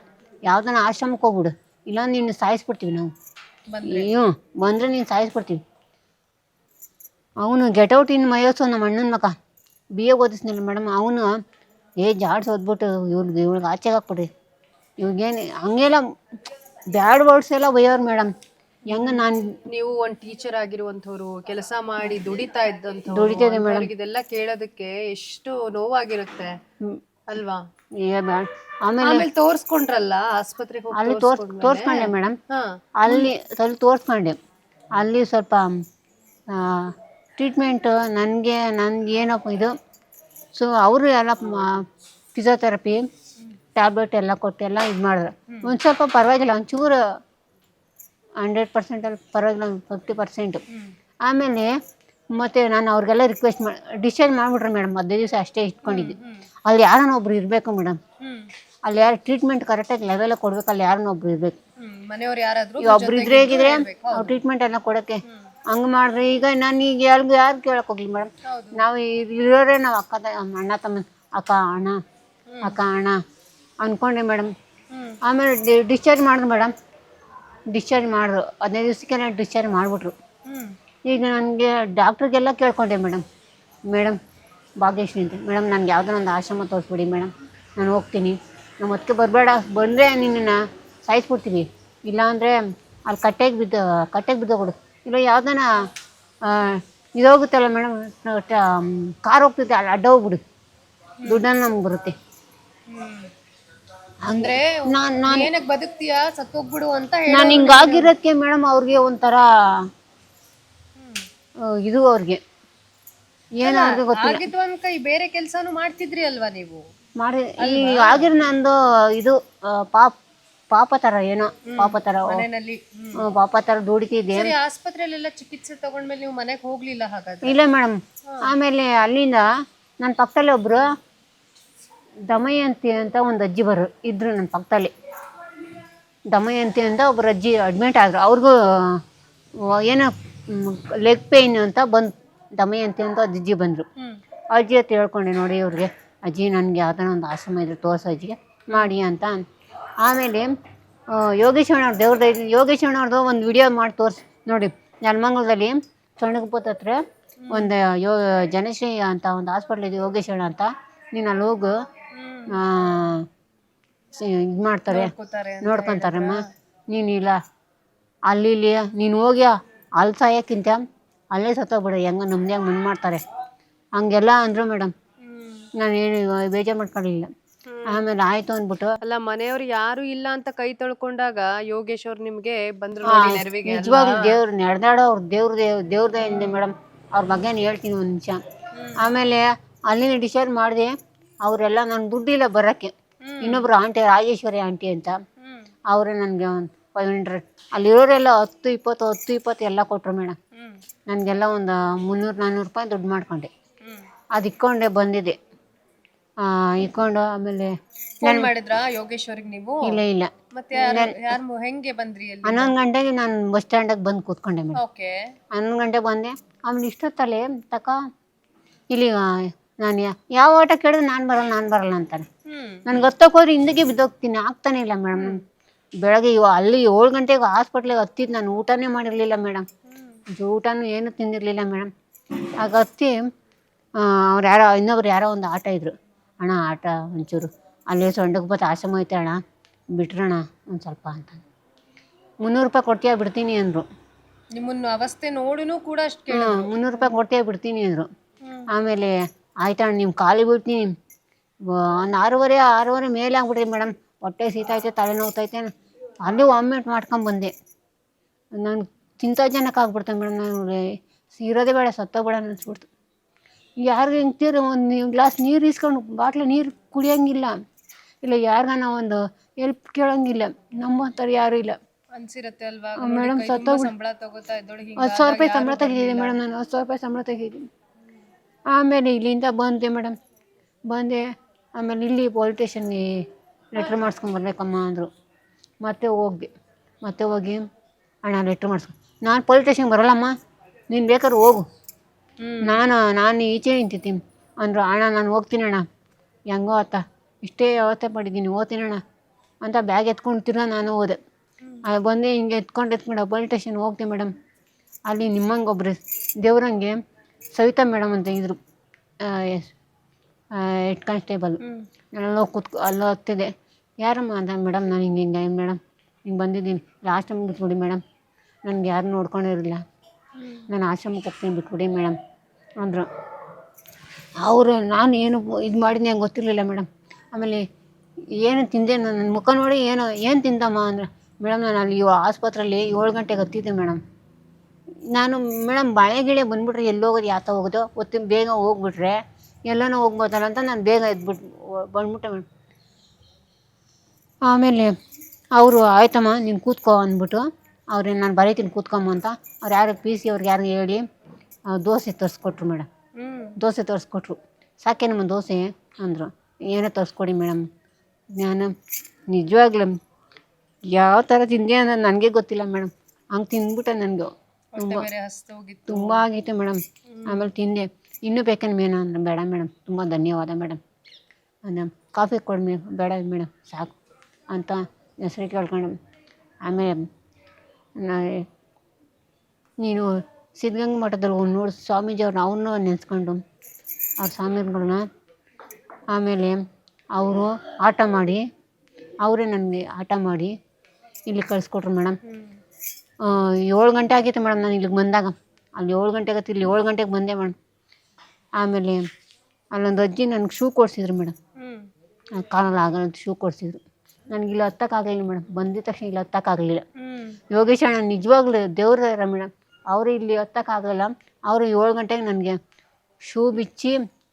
ಯಾವ್ದಾನ ಆಶ್ರಮಕ್ಕೆ ಹೋಗ್ಬಿಡು. ಇಲ್ಲ ನೀನು ಸಾಯಿಸ್ಬಿಡ್ತೀವಿ ನಾವು. ಅಯ್ಯೋ ಬಂದರೆ ನೀನು ಸಾಯಿಸ್ಬಿಡ್ತೀವಿ. ಅವನು ಗೆಟೌಟ್ ಇನ್ ಮಯೋಸು ನಮ್ಮ ಅಣ್ಣನ ಮಗ. ಬಿ ಎ ಓದಿಸ್ನಿಲ್ಲ ಮೇಡಮ್ ಅವನು ಏ ಜಾಡ್ಸ್ ಓದ್ಬಿಟ್ಟು ಇವ್ರಿಗೆ ಇವ್ಳಿಗೆ ಆಚೆಗೆ ಹಾಕ್ಬಿಡ್ರಿ ಇವ್ಗೇನು ಹಂಗೆಲ್ಲ ಬ್ಯಾಡ್ ವರ್ಡ್ಸ್ ಎಲ್ಲ ಬೈಯೋರು ಮೇಡಮ್ ಹೆಂಗ ನಾನು ನೀವು ಒಂದ್ ಟೀಚರ್ ಆಗಿರುವಂತವ್ರು ಕೆಲಸ ಮಾಡಿ ದುಡಿತಾ ದುಡಿತಿದ್ದೆ madam. ಅಂಥವ್ರಿಗೆ ಇದೆಲ್ಲ ಕೇಳೋದಕ್ಕೆ ಎಷ್ಟು ನೋವಾಗಿರುತ್ತೆ. ಅಲ್ವಾ? ಏ ಬ್ಯಾಡ್. ಆಮೇಲೆ ಆಮೇಲೆ ತೋರ್ಸ್ಕೊಂಡ್ರಲ್ಲ ಆಸ್ಪತ್ರೆಗೆ ಹೋಗಿ ಅಲ್ಲಿ ತೋರ್ಸ್? ತೋರಿಸ್ಕೊಂಡೆ ಮೇಡಮ್ ಹಾ. ಅಲ್ಲಿ ಸ್ವಲ್ಪ ತೋರಿಸ್ಕೊಂಡೆ. ಅಲ್ಲಿ ಸ್ವಲ್ಪ ಟ್ರೀಟ್ಮೆಂಟು ನನಗೆ ನನಗೆ ಏನಪ್ಪ ಇದು. ಸೊ ಅವರು ಎಲ್ಲ ಫಿಸಿಯೋಥೆರಪಿ ಟ್ಯಾಬ್ಲೆಟ್ ಎಲ್ಲ ಕೊಟ್ಟು ಎಲ್ಲ ಇದು ಮಾಡಿದ್ರು. ಒಂದು ಸ್ವಲ್ಪ ಪರವಾಗಿಲ್ಲ ಒಂಚೂರು ಹಂಡ್ರೆಡ್ ಪರ್ಸೆಂಟಲ್ಲಿ ಪರವಾಗಿಲ್ಲ ಒಂದು ಫಿಫ್ಟಿ ಪರ್ಸೆಂಟ್ ಆಮೇಲೆ ಮತ್ತು ನಾನು ಅವ್ರಿಗೆಲ್ಲ ರಿಕ್ವೆಸ್ಟ್ ಮಾಡಿ ಡಿಸ್ಚಾರ್ಜ್ ಮಾಡಿಬಿಟ್ರೆ ಮೇಡಮ್ ಹದಿನೈದು ದಿವಸ ಅಷ್ಟೇ ಇಟ್ಕೊಂಡಿದ್ದೆ ಅಲ್ಲಿ ಯಾರನ್ನ ಒಬ್ರು ಇರಬೇಕು ಮೇಡಮ್. ಅಲ್ಲಿ ಯಾರು ಟ್ರೀಟ್ಮೆಂಟ್ ಕರೆಕ್ಟಾಗಿ ಲೆವೆಲ್ ಕೊಡ್ಬೇಕು ಅಲ್ಲಿ ಯಾರನ್ನ ಒಬ್ರು ಇರಬೇಕು. ಮನೆಯವ್ರು ಯಾರಾದ್ರೂ ಒಬ್ರು ಇದ್ರೆ ಹೇಗಿದ್ರೆ ಅವ್ರು ಟ್ರೀಟ್ಮೆಂಟ್ ಎಲ್ಲ ಕೊಡೋಕ್ಕೆ. ಹಂಗೆ ಮಾಡ್ರಿ ಈಗ ನಾನು ಈಗ ಯಾರಿಗೂ ಯಾರು ಕೇಳಕ್ ಹೋಗ್ಲಿ ಮೇಡಮ್. ನಾವು ಇರೋರೇ ನಾವು ಅಕ್ಕ ಅಣ್ಣ ತಮ್ಮ ಅಕ್ಕ ಅಣ್ಣ ಅಕ್ಕ ಅಣ್ಣ ಅಂದ್ಕೊಂಡೆ ಮೇಡಮ್. ಆಮೇಲೆ ಡಿಸ್ಚಾರ್ಜ್ ಮಾಡಿದ್ರು ಮೇಡಮ್. ಡಿಸ್ಚಾರ್ಜ್ ಮಾಡಿದ್ರು ಹದಿನೈದು ದಿವಸಕ್ಕೆ ಡಿಸ್ಚಾರ್ಜ್ ಮಾಡಿಬಿಟ್ರು. ಈಗ ನನಗೆ ಡಾಕ್ಟ್ರಿಗೆಲ್ಲ ಕೇಳ್ಕೊಂಡೆ ಮೇಡಮ್. ಮೇಡಮ್ ಭಾಗ್ಯಶ್ರೀ ಅಂತ. ಮೇಡಮ್ ನನಗೆ ಯಾವುದೋ ಒಂದು ಆಶ್ರಮ ತೋರಿಸ್ಬಿಡಿ ಮೇಡಮ್. ನಾನು ಹೋಗ್ತೀನಿ. ನಮ್ಮ ಅದಕ್ಕೆ ಬರಬೇಡ. ಬಂದರೆ ನಿನ್ನನ್ನು ಸಾಯಿಸ್ಬಿಡ್ತೀವಿ ಇಲ್ಲಾಂದರೆ ಅಲ್ಲಿ ಕಟ್ಟೆಗೆ ಬಿದ್ದು ಕಟ್ಟೆಗೆ ಬಿದ್ದೋಗ್ಬಿಡು ಇಲ್ಲ ಯಾವ್ದಾನ ಇದೋಗುತ್ತಲ್ಲ ಮೇಡಮ್. ಕಾರ್ ಹೋಗ್ತೈತೆ ಅಲ್ಲಿ ಅಡ್ಡ ಹೋಗ್ಬಿಡು. ದುಡ್ಡನ್ನು ನಮ್ಗೆ ಬರುತ್ತೆ. ಅಂದ್ರೆ ನಾನು ನಾನ್ ಏನಕ್ ಬದುಕ್ತೀಯಾ? ಸತ್ತೋಗ್ಬಿಡು ಅಂತ ಹೇಳಿ ನಾನು ಹಿಂಗಾಗಿರೋಕ್ಕೆ ಮೇಡಮ್ ಅವ್ರಿಗೆ ಒಂಥರ ಆ, ಇದು ಅವ್ರಿಗೆ. ಏನಾದ್ರು ಅವ್ರಿಗೆ ಗೊತ್ತಿಲ್ಲ. ಆಗಿದ್ದು ಒಂದ್ ಕೈ ಬೇರೆ ಕೆಲ್ಸಾನು ಮಾಡ್ತಿದ್ರಿ ಅಲ್ವಾ ನೀವು? ಮಾಡಿ ಈ ಆಗಿರೋ ನಂದು ಇದು ಆ, ಪಾಪ ಪಾಪ ತರ ಏನೋ ಪಾಪ ತರ ಮನೆಯಲ್ಲಿ ಹ್ಮ್. ಆ, ಪಾಪ ತರ ದುಡಿತಿದ್ದೆ. ಸರಿ ಆಸ್ಪತ್ರೆಯಲ್ಲೆಲ್ಲ ಚಿಕಿತ್ಸೆ ತಗೊಂಡ್ಮೇಲೆ ನೀವು ಮನೆಗೆ ಹೋಗ್ಲಿಲ್ಲ ಹಾಗಾದ್ರೆ? ಇಲ್ಲ ಮೇಡಮ್. ಆಮೇಲೆ ಅಲ್ಲಿಂದ ನನ್ನ ಪಕ್ಕದಲ್ಲಿ ಒಬ್ಬರು ದಮಯಂತಿ ಅಂತ ಒಂದು ಅಜ್ಜಿ ಬರು ಇದ್ರು ನನ್ನ ಪಕ್ಕದಲ್ಲಿ. ದಮಯಂತಿ ಅಂತ ಒಬ್ಬರು ಅಜ್ಜಿ ಅಡ್ಮಿಟ್ ಆದರು. ಅವ್ರಿಗೂ ಏನೋ ಲೆಗ್ ಪೇಯ್ನ್ ಅಂತ ಬಂದು ದಮಯಂತಿ ಅಂತ ಅಜ್ಜಿ ಬಂದರು. ಅಜ್ಜಿ ಹತ್ರ ಹೇಳ್ಕೊಂಡೆ ನೋಡಿ ಅವ್ರಿಗೆ ಅಜ್ಜಿ ನನಗೆ ಯಾವ್ದಾನ ಒಂದು ಆಶ್ರಮ ಇದ್ರು ತೋರ್ಸು ಅಜ್ಜಿಗೆ ಮಾಡಿ ಅಂತ ಆಮೇಲೆ ಯೋಗೇಶ್ವರನವ್ರ ದೇವ್ರದ್ದು ಅವ್ರದ್ದು ಒಂದು ವಿಡಿಯೋ ಮಾಡಿ ತೋರಿಸಿ ನೋಡಿ ನೆಲಮಂಗಲದಲ್ಲಿ ಸೊಣ್ಣಗಪುತ್ ಹತ್ರ ಒಂದು ಯೋ ಜನಶ್ರೀ ಅಂತ ಒಂದು ಹಾಸ್ಪಿಟ್ಲ್ ಇದೆ ಯೋಗೇಶ್ವರ ಅಂತ. ನೀನು ಅಲ್ಲಿ ಹೋಗು ಇದು ಮಾಡ್ತಾರೆ. ನೋಡ್ಕೊಂತಾರಮ್ಮ ನೀನ್ ನೀನು ಇಲ್ಲ. ಅಲ್ಲಿ ಇಲ್ಲಿ ನೀನು ಹೋಗ್ಯಾ? ಅಲ್ಲಿ ಸಾಯಕ್ಕಿಂತ ಅಲ್ಲೇ ಸತ್ತೋಗ್ಬಿಡ. ಹೆಂಗ ನಮ್ದ್ಯಾಗ ಮಣ್ಣು ಮಾಡ್ತಾರೆ. ಹಂಗೆಲ್ಲ ಅಂದ್ರು ಮೇಡಮ್. ನಾನು ನಾನೇನು ಬೇಜಾರು ಮಾಡ್ಕೊಳ್ಳಿಲ್ಲ ಆಮೇಲೆ ಆಯ್ತು ಅಂದ್ಬಿಟ್ಟು. ಅಲ್ಲ ಮನೆಯವ್ರು ಯಾರು ಇಲ್ಲ ಅಂತ ಕೈ ತೊಳ್ಕೊಂಡಾಗ ಯೋಗೇಶ್ ಅವ್ರು ನಿಮ್ಗೆ ಬಂದ್ರು ನೋಡಿ ನೆರವಿಗೆ? ನಿಜವಾಗ್ಲೂ ದೇವ್ರು ನಡೆದಾಡೋ ಅವ್ರ ದೇವ್ರ ದೇವ್ ದೇವ್ರದೇ ಮೇಡಮ್. ಅವ್ರ ಬಗ್ಗೆ ಹೇಳ್ತೀನಿ ಒಂದು ನಿಮಿಷ. ಆಮೇಲೆ ಅಲ್ಲಿನ ಡಿಸೈಡ್ ಮಾಡಿದೆ. ಅವರೆಲ್ಲ ನನ್ನ ದುಡ್ಡಿಲ್ಲ ಬರಕ್ಕೆ. ಇನ್ನೊಬ್ರು ಆಂಟಿ ರಾಜೇಶ್ವರಿ ಆಂಟಿ ಅಂತ. ಅವರೇ ನನಗೆ ಒಂದು ಫೈವ್ ಹಂಡ್ರೆಡ್ ಅಲ್ಲಿರೋರೆಲ್ಲ ಹತ್ತು ಇಪ್ಪತ್ತು ಹತ್ತು ಇಪ್ಪತ್ತು ಎಲ್ಲ ಕೊಟ್ಟರು ಮೇಡಮ್ ನನ್ಗೆಲ್ಲ ಒಂದು ಮುನ್ನೂರು ನಾನ್ನೂರು ರೂಪಾಯಿ ದುಡ್ಡು ಮಾಡ್ಕೊಂಡೆ. ಅದು ಇಕ್ಕೊಂಡೆ ಬಂದಿದೆ. ಆ, ಇಕ್ಕೊಂಡು ಆಮೇಲೆ ಫೋನ್ ಮಾಡಿದ್ರಾ ಯೋಗೇಶ್ವರಿಗೆ ನೀವು? ಇಲ್ಲ ಇಲ್ಲ. ಮತ್ತೆ ಯಾರು ಯಾರು ಹೆಂಗೆ ಬಂದ್ರಿ ಹನ್ನೊಂದು ಗಂಟೆಗೆ ನಾನು ಬಸ್ ಸ್ಟ್ಯಾಂಡಿಗೆ ಬಂದು ಕೂತ್ಕೊಂಡೆ ಮೇಡಮ್ ಹನ್ನೊಂದು ಗಂಟೆಗೆ ಬಂದೆ. ಆಮೇಲೆ ಇಷ್ಟೊತ್ತಲ್ಲೇ ತಕ ಇಲ್ಲಿ ನಾನು ಯಾ- ಯಾವ ಆಟ ಕೇಳಿದ್ರೆ ನಾನು ಬರಲ್ಲ ನಾನು ಬರಲ್ಲ ಅಂತಾನೆ. ನನ್ಗೆ ಹತ್ತಕ್ಕೆ ಹೋದ್ರೆ ಹಿಂದಕ್ಕೆ ಬಿದ್ದೋಗ್ತೀನಿ ಆಗ್ತಾನೆ ಇಲ್ಲ ಮೇಡಮ್. ಬೆಳಗ್ಗೆ ಇವ ಅಲ್ಲಿ ಏಳು ಗಂಟೆಗೆ ಹಾಸ್ಪಿಟ್ಲಿಗೆ ಹತ್ತಿದ್ದು ನಾನು ಊಟನೇ ಮಾಡಿರಲಿಲ್ಲ ಮೇಡಮ್. ಊಟನೂ ಏನು ತಿಂದಿರಲಿಲ್ಲ ಮೇಡಮ್. ಆಗ ಹತ್ತಿ ಅವ್ರು ಯಾರೋ ಇನ್ನೊಬ್ರು ಯಾರೋ ಒಂದು ಆಟ ಇದ್ರು. ಅಣ್ಣ ಆಟ ಒಂಚೂರು. ಅಲ್ಲಿ ಸೊಂಡಕ್ಕೆ ಬತ್ತು ಆಶ್ರಮ ಐತೆ ಅಣ್ಣ ಬಿಟ್ರಣ ಒಂದು ಸ್ವಲ್ಪ ಅಂತ. ಮುನ್ನೂರು ರೂಪಾಯಿ ಕೊಡ್ತೀಯಾ ಬಿಡ್ತೀನಿ ಅಂದರು. ನಿಮ್ಮನ್ನು ಅವಸ್ಥೆ ನೋಡಿನೂ ಕೂಡ ಅಷ್ಟು ಮುನ್ನೂರು ರೂಪಾಯಿ ಕೊಡ್ತೀಯಾ ಬಿಡ್ತೀನಿ ಅಂದರು. ಆಮೇಲೆ ಆಯ್ತಣ್ಣ ನಿಮ್ಮ ಕಾಲಿಗೆ ಬಿಡ್ತೀನಿ. ಒಂದು ಆರೂವರೆ ಆರೂವರೆ ಮೇಲೆ ಆಗ್ಬಿಡ್ರಿ ಮೇಡಮ್. ಹೊಟ್ಟೆ ಸೀತಾಯ್ತೆ ತಲೆ ನೋವ್ತೈತೆ. ಅಲ್ಲಿ ವಾಮಿಟ್ ಮಾಡ್ಕೊಂಬಂದೆ ನಾನು ಆಗ್ಬಿಡ್ತೆ ಮೇಡಮ್ ನಾನು ಇರೋದೇ ಬೇಡ ಸತ್ತೋಗ್ಬೇಡ ಅನ್ಸ್ಬಿಡ್ತು. ಯಾರಿಗೆ ಹಿಂಗ್ತೀರ ಒಂದು ನೀವು ಗ್ಲಾಸ್ ನೀರು ಇಸ್ಕೊಂಡು ಬಾಟ್ಲು ನೀರು ಕುಡಿಯೋಂಗಿಲ್ಲ. ಇಲ್ಲ ಯಾರಿಗಾನ ಒಂದು ಹೆಲ್ಪ್ ಕೇಳೋಂಗಿಲ್ಲ. ನಮ್ಮಂಥವ್ರು ಯಾರು ಇಲ್ಲ. ಅನ್ಸಿರತ್ತೆ ಅಲ್ವಾ? ಮೇಡಮ್ ಸತ್ತೋಗ್ಬಿಡ ಸಂಬಳ ತಗೋತಾ ಇದ್ದೊಳಗೆ ಹತ್ತು ಸಾವಿರ ರೂಪಾಯಿ ಸಂಬಳ ತೆಗಿದ್ದೀನಿ ಮೇಡಮ್ ನಾನು ಹತ್ತು ಸಾವಿರ ರೂಪಾಯಿ ಸಂಬಳ ತೆಗಿದ್ದೀನಿ ಆಮೇಲೆ ಇಲ್ಲಿಂದ ಬಂದೆ ಮೇಡಮ್. ಬಂದೆ ಆಮೇಲೆ ಇಲ್ಲಿ ಪೊಲೀಸ್ ಸ್ಟೇಷನ್ಗೆ ಲೆಟ್ರ್ ಮಾಡಿಸ್ಕೊಂಬರ್ಬೇಕಮ್ಮ ಅಂದರು. ಮತ್ತೆ ಹೋಗಿ ಮತ್ತೆ ಹೋಗಿ ಅಣ್ಣ ಲೆಟ್ರ್ ಮಾಡಿಸ್ಕೊ ನಾನು ಪೊಲೀಸ್ ಸ್ಟೇಷನ್ಗೆ ಬರೋಲ್ಲಮ್ಮ ನೀನು ಬೇಕಾದ್ರೆ ಹೋಗು. ನಾನು ನಾನು ಈಚೆ ನಿಂತಿದ್ದೀನಿ. ಅಂದರು ಅಣ್ಣ ನಾನು ಹೋಗ್ತೀನಿ ಅಣ್ಣ. ಹೆಂಗೋ ಆತ. ಇಷ್ಟೇ ವ್ಯವಸ್ಥೆ ಮಾಡಿದ್ದೀನಿ ಓದ್ತೀನಿ ಅಣ್ಣ. ಅಂತ ಬ್ಯಾಗ್ ಎತ್ಕೊಂಡು ತಿರ್ಗಾ ನಾನು ಹೋದೆ. ಅದು ಬಂದು ಹಿಂಗೆ ಎತ್ಕೊಂಡು ಎತ್ಕೊಂಡು ಪೊಲೀಸ್ ಸ್ಟೇಷನ್ ಹೋಗ್ತೀನಿ ಮೇಡಮ್. ಅಲ್ಲಿ ನಿಮ್ಮಂಗೆ ಒಬ್ಬರು ದೇವ್ರಂಗೆ ಸವಿತಾ ಮೇಡಮ್ ಅಂತ ಇದ್ರು. Head constable. ನಾನೆಲ್ಲ ಕೂತ್ಕೊ ಅಲ್ಲೋ ಹೋಗ್ತಿದ್ದೆ ಯಾರಮ್ಮ ಅಂತ ಮೇಡಮ್ ನಾನು ಹಿಂಗೆ ಹಿಂಗೆ ಮೇಡಮ್. ಹಿಂಗೆ ಬಂದಿದ್ದೀನಿ. ಲಾಸ್ಟ್ ಟೈಮ್ ಬಿಟ್ಬಿಡಿ ಮೇಡಮ್. ನನಗೆ ಯಾರು ನೋಡ್ಕೊಂಡಿರಲಿಲ್ಲ. ನಾನು ಆಶ್ರಮಕ್ಕೆ ಹೋಗ್ತೀನಿ ಬಿಟ್ಬಿಡಿ ಮೇಡಮ್ ಅಂದರು. ಅವರು ನಾನು ಏನು ಇದು ಮಾಡಿದ್ನಿ ಹಂಗೆ ಗೊತ್ತಿರಲಿಲ್ಲ ಮೇಡಮ್. ಆಮೇಲೆ ಏನು ತಿಂದೆ ನನ್ನ ಮುಖ ನೋಡಿ ಏನು ಏನು ತಿಂದಮ್ಮ ಅಂದ್ರೆ ಮೇಡಮ್ ನಾನು ಅಲ್ಲಿ ಆಸ್ಪತ್ರೆಯಲ್ಲಿ ಏಳು ಗಂಟೆಗೆ ಹತ್ತಿದ್ದೆ ಮೇಡಮ್. ನಾನು ಮೇಡಮ್ ಬಾಳೆ ಗಿಳೆ ಬಂದ್ಬಿಟ್ರೆ ಎಲ್ಲಿ ಹೋಗೋದು? ಯಾತ ಹೋಗೋದು? ಒತ್ತು ಬೇಗ ಹೋಗ್ಬಿಟ್ರೆ ಎಲ್ಲನೂ ಹೋಗ್ಬೋದಲ್ಲ ಅಂತ ನಾನು ಬೇಗ ಎದ್ಬಿಟ್ಟು ಬಂದ್ಬಿಟ್ಟೆ ಮೇಡಮ್ ಆಮೇಲೆ ಅವರು ಆಯ್ತಮ್ಮ ನೀನು ಕೂತ್ಕೋ ಅಂದ್ಬಿಟ್ಟು ಅವ್ರಿಗೆ ನಾನು ಬರೀತೀನಿ ಕೂತ್ಕೊಂಬ ಅಂತ ಅವ್ರು ಯಾರು ಪಿ ಸಿ ಅವ್ರಿಗೆ ಯಾರಿಗೆ ಹೇಳಿ ದೋಸೆ ತರಿಸ್ಕೊಟ್ರು ಮೇಡಮ್ ದೋಸೆ ತರಿಸ್ಕೊಟ್ರು. ಸಾಕೇನಮ್ಮ ದೋಸೆ? ಅಂದರು. ಏನೋ ತರಿಸ್ಕೊಡಿ ಮೇಡಮ್ ನಾನು ನಿಜವಾಗ್ಲೂ ಯಾವ ಥರ ತಿಂದೆ ಅಂದ್ರೆ ನನಗೆ ಗೊತ್ತಿಲ್ಲ ಮೇಡಮ್ ಹಂಗೆ ತಿಂದ್ಬಿಟ್ಟೆ ನನಗೆ. ತುಂಬ ಬೇರೆ ಹಸ್ತು ಹೋಗಿತ್ತು. ತುಂಬ ಆಗಿತ್ತು ಮೇಡಮ್. ಆಮೇಲೆ ತಿಂದೆ. ಇನ್ನೂ ಬೇಕೇನು ಮೇನ ಅಂದ್ರೆ ಬೇಡ ಮೇಡಮ್. ತುಂಬ ಧನ್ಯವಾದ ಮೇಡಮ್. ಅಂದ ಕಾಫಿ ಕೊಡಿ ಬೇಡ ಮೇಡಮ್ ಸಾಕು ಅಂತ ಹೆಸರು ಕೇಳ್ಕೊಂಡು ಆಮೇಲೆ ನೀನು ಸಿದ್ಧಗಂಗಾ ಮಠದಲ್ಲಿ ಒಂದು ನೋಡಿ. ಸ್ವಾಮೀಜಿಯವ್ರನ್ನ ಅವ್ರನ್ನೂ ನೆನೆಸ್ಕೊಂಡು ಅವ್ರ ಸ್ವಾಮಿಗಳನ್ನ ಆಮೇಲೆ ಅವರು ಆಟ ಮಾಡಿ ಅವರೇ ನನಗೆ ಆಟ ಮಾಡಿ ಇಲ್ಲಿ ಕಳಿಸ್ಕೊಟ್ರು ಮೇಡಮ್. ಏಳು ಗಂಟೆ ಆಗಿತ್ತು ಮೇಡಮ್ ನಾನು ಇಲ್ಲಿಗೆ ಬಂದಾಗ. ಅಲ್ಲಿ ಏಳು ಗಂಟೆ ಆಗತ್ತೆ ಇಲ್ಲಿ ಏಳು ಗಂಟೆಗೆ ಬಂದೆ ಮೇಡಮ್. ಆಮೇಲೆ ಅಲ್ಲೊಂದು ಅಜ್ಜಿ ನನಗೆ ಶೂ ಕೊಡ್ಸಿದ್ರು ಮೇಡಮ್. ಕಾಲಲ್ಲಿ ಆಗಲ್ಲ ಅಂತ ಶೂ ಕೊಡ್ಸಿದ್ರು. ನನಗೆ ಇಲ್ಲಿ ಹತ್ತಕ್ಕಾಗಲಿಲ್ಲ ಮೇಡಮ್. ಬಂದಿದ ತಕ್ಷಣ ಇಲ್ಲಿ ಹತ್ತಕ್ಕಾಗಲಿಲ್ಲ ಯೋಗೇಶ್ ಅಣ್ಣ ನಿಜವಾಗ್ಲೂ ದೇವ್ರ ಮೇಡಮ್. ಅವರು ಇಲ್ಲಿ ಹತ್ತಕ್ಕಾಗಲ್ಲ ಅವರು ಏಳು ಗಂಟೆಗೆ ನನಗೆ ಶೂ ಬಿಚ್ಚಿ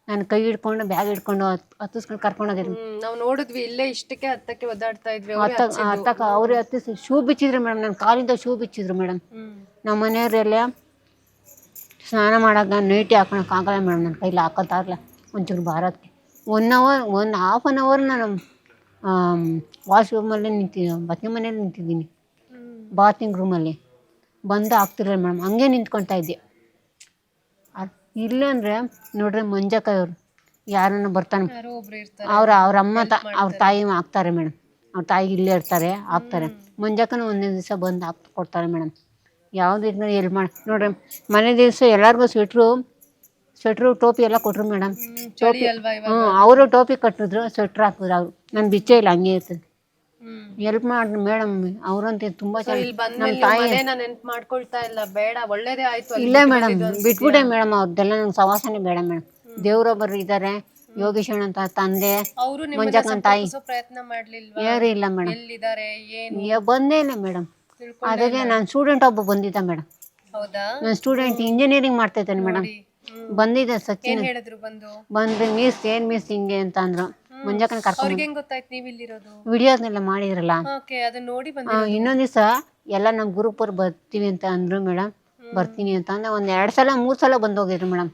ನನ್ನ ಕೈ ಹಿಡ್ಕೊಂಡು ಬ್ಯಾಗ್ ಹಿಡ್ಕೊಂಡು ಹತ್ ಹತ್ತಿಸ್ಕೊಂಡು ಕರ್ಕೊಂಡು ಹೋಗಿದ್ರು ನಾವು ನೋಡಿದ್ವಿ ಇಲ್ಲೇ ಇಷ್ಟಕ್ಕೆ ಹತ್ತಕ್ಕೆ ಒದ್ದಾಡ್ತಾ ಇದ್ವಿ ಅವ್ರೇ ಹಚ್ಚಿದ್ದು. ಹತ್ತಕ್ಕೆ ಅವರೇ ಹತ್ತಿಸಿ ಶೂ ಬಿಚ್ಚಿದ್ರು ಮೇಡಮ್ ನನ್ನ ಕಾಲಿಂದ ಶೂ ಬಿಚ್ಚಿದ್ರು ಮೇಡಮ್ ಹ್ಮ್. ನಮ್ಮ ಮನೆಯವರೆಲ್ಲ ಸ್ನಾನ ಮಾಡಾಗ ನೈಟಿ ಹಾಕೊಳಕ್ಕೆ ಆಗಲ್ಲ ಮೇಡಮ್ ನನ್ನ ಕೈಲಿ ಹಾಕೋತಾ ಇರಲ್ಲ ಒಂಚೂರು ಭಾರತ್ಗೆ. One hour one half an hour ನಾನು ವಾಶ್ರೂಮಲ್ಲೇ ನಿಂತಿದ್ದೆ ಬತ್ನಿ ಮನೇಲಿ ನಿಂತಿದ್ದೀನಿ. ಹ್ಮ್. ಬಾತಿಂಗ್ ರೂಮಲ್ಲಿ ಬಂದು ಹಾಕ್ತಿರಲ್ಲ ಮೇಡಮ್ ಹಂಗೆ ನಿಂತ್ಕೊತಾ ಇದ್ದೆ. ಅದ್- ಇಲ್ಲಾಂದ್ರೆ ನೋಡ್ರಿ ಅವ್ರು ಯಾರನ್ನ ಬರ್ತಾನೆ ಅವ್ರ ಅವ್ರ ಅಮ್ಮ ತ ಅವ್ರ ತಾಯಿ ಹಾಕ್ತಾರೆ ಮೇಡಮ್. ಅವ್ರ ತಾಯಿ ಇಲ್ಲೇ ಇರ್ತಾರೆ ಹಾಕ್ತಾರೆ ಮಂಜಕ್ಕನ ಒಂದೇ ದಿವಸ ಬಂದು ಹಾಕ್ ಕೊಡ್ತಾರೆ ಮೇಡಮ್. ಯಾವ್ದು ಇದ್ಮೇಲೆ ಎಲ್ಲಿ ಮಾಡಿ ನೋಡ್ರಿ ಮನೆ ದಿವಸ ಎಲ್ಲರಿಗೂ ಸ್ವೆಟ್ರು ಸ್ವೆಟ್ರು ಟೋಪಿ ಎಲ್ಲ ಕೊಟ್ರು ಮೇಡಮ್. ಟೋಪಿ ಹ್ಞೂ ಅವರು ಟೋಪಿ ಕಟ್ಟಿದ್ರು ಸ್ವೆಟ್ರ್ ಹಾಕಿದ್ರು ಅವ್ರು. ನಾನು ಬಿಚ್ಚ ಇಲ್ಲ ಹಂಗೆ ಇರ್ತದೆ. ಹೆಲ್ಪ್ ಮಾಡಿ ಮೇಡಮ್ ಅವ್ರಂತ ತುಂಬಾ ಇಲ್ಲಿ ಚೆನ್ನಾಗಿ ಬಂದ್ಮೇಲೆ ಮನೇನ ನೆನ್ಪ್ ಮಾಡ್ಕೊಳ್ತಾ ಇಲ್ಲ. ಬೇಡ ಒಳ್ಳೇದೇ ಆಯ್ತು ಅಲ್ಲಿ ಇಲ್ಲೇ ಮೇಡಮ್ ಬಿಟ್ಬಿಟ್ಟೆ ಮೇಡಮ್ ಅವ್ರದ್ದೆಲ್ಲ ನಂಗೆ ಸವಾಸನೆ ಬೇಡ ಮೇಡಮ್ ದೇವರೊಬ್ಬರು ಇದ್ದಾರೆ ಯೋಗೇಶಣ್ಣ ಅಂತ ತಂದೆ ಅವರು ನಿಮ್ಮ ಮಂಜಕ್ಕನ ತಾಯಿ. ಪ್ರಯತ್ನ ಮಾಡ್ಲಿಲ್ವಾ? ಯಾರು ಇಲ್ಲ ಮೇಡಮ್ ಎಲ್ಲಿದ್ದಾರೆ ಏನು? ಬಂದೇ ಇಲ್ಲ ಮೇಡಮ್ ತಿಳ್ಕೊಂಡೆ ಅದಕ್ಕೆ ನಾನು ಸ್ಟೂಡೆಂಟ್ ಒಬ್ಬ ಬಂದಿದ್ದ ಮೇಡಮ್ ಹೌದಾ? ನಾನು ಸ್ಟೂಡೆಂಟ್ ಇಂಜಿನಿಯರಿಂಗ್ ಮಾಡ್ತಾ ಇದ್ದಾನೆ ಮೇಡಮ್ ನೋಡಿ. ಹ್ಮ್. ಬಂದಿದ್ದೆ ಸಚಿನ್. ಏನ್ ಹೇಳಿದ್ರು ಬಂದು? ಬಂದ್ರೆ ಮಿಸ್ ಏನ್ ಮಿಸ್ ಹಿಂಗೆ ಅಂತ ಅಂದ್ರು. ಮಂಜಕ್ಕನ ಕರ್ಕೊಂಡು ಹೆಂಗ್. ಗೊತ್ತಾಯ್ತು ನೀವ್ ಇಲ್ಲಿರೋದು? ವಿಡಿಯೋಸ್ನೆಲ್ಲ ಮಾಡಿದ್ರಲ್ಲ ಓಕೆ ಅದನ್ನ ನೋಡಿ ಬಂದ ಆ, ಇನ್ನೊಂದ್ ದಿವಸ ಎಲ್ಲ ನಮ್ ಗ್ರೂಪವ್ರು ಬರ್ತೀವಿ ಅಂತ ಅಂದ್ರು ಮೇಡಮ್. ಬರ್ತೀನಿ ಅಂತ ಅಂದ್ರೆ ಒಂದ್ ಎರಡ್ ಸಲ ಮೂರ್ ಸಲ ಬಂದೋಗಿದ್ರು ಮೇಡಮ್.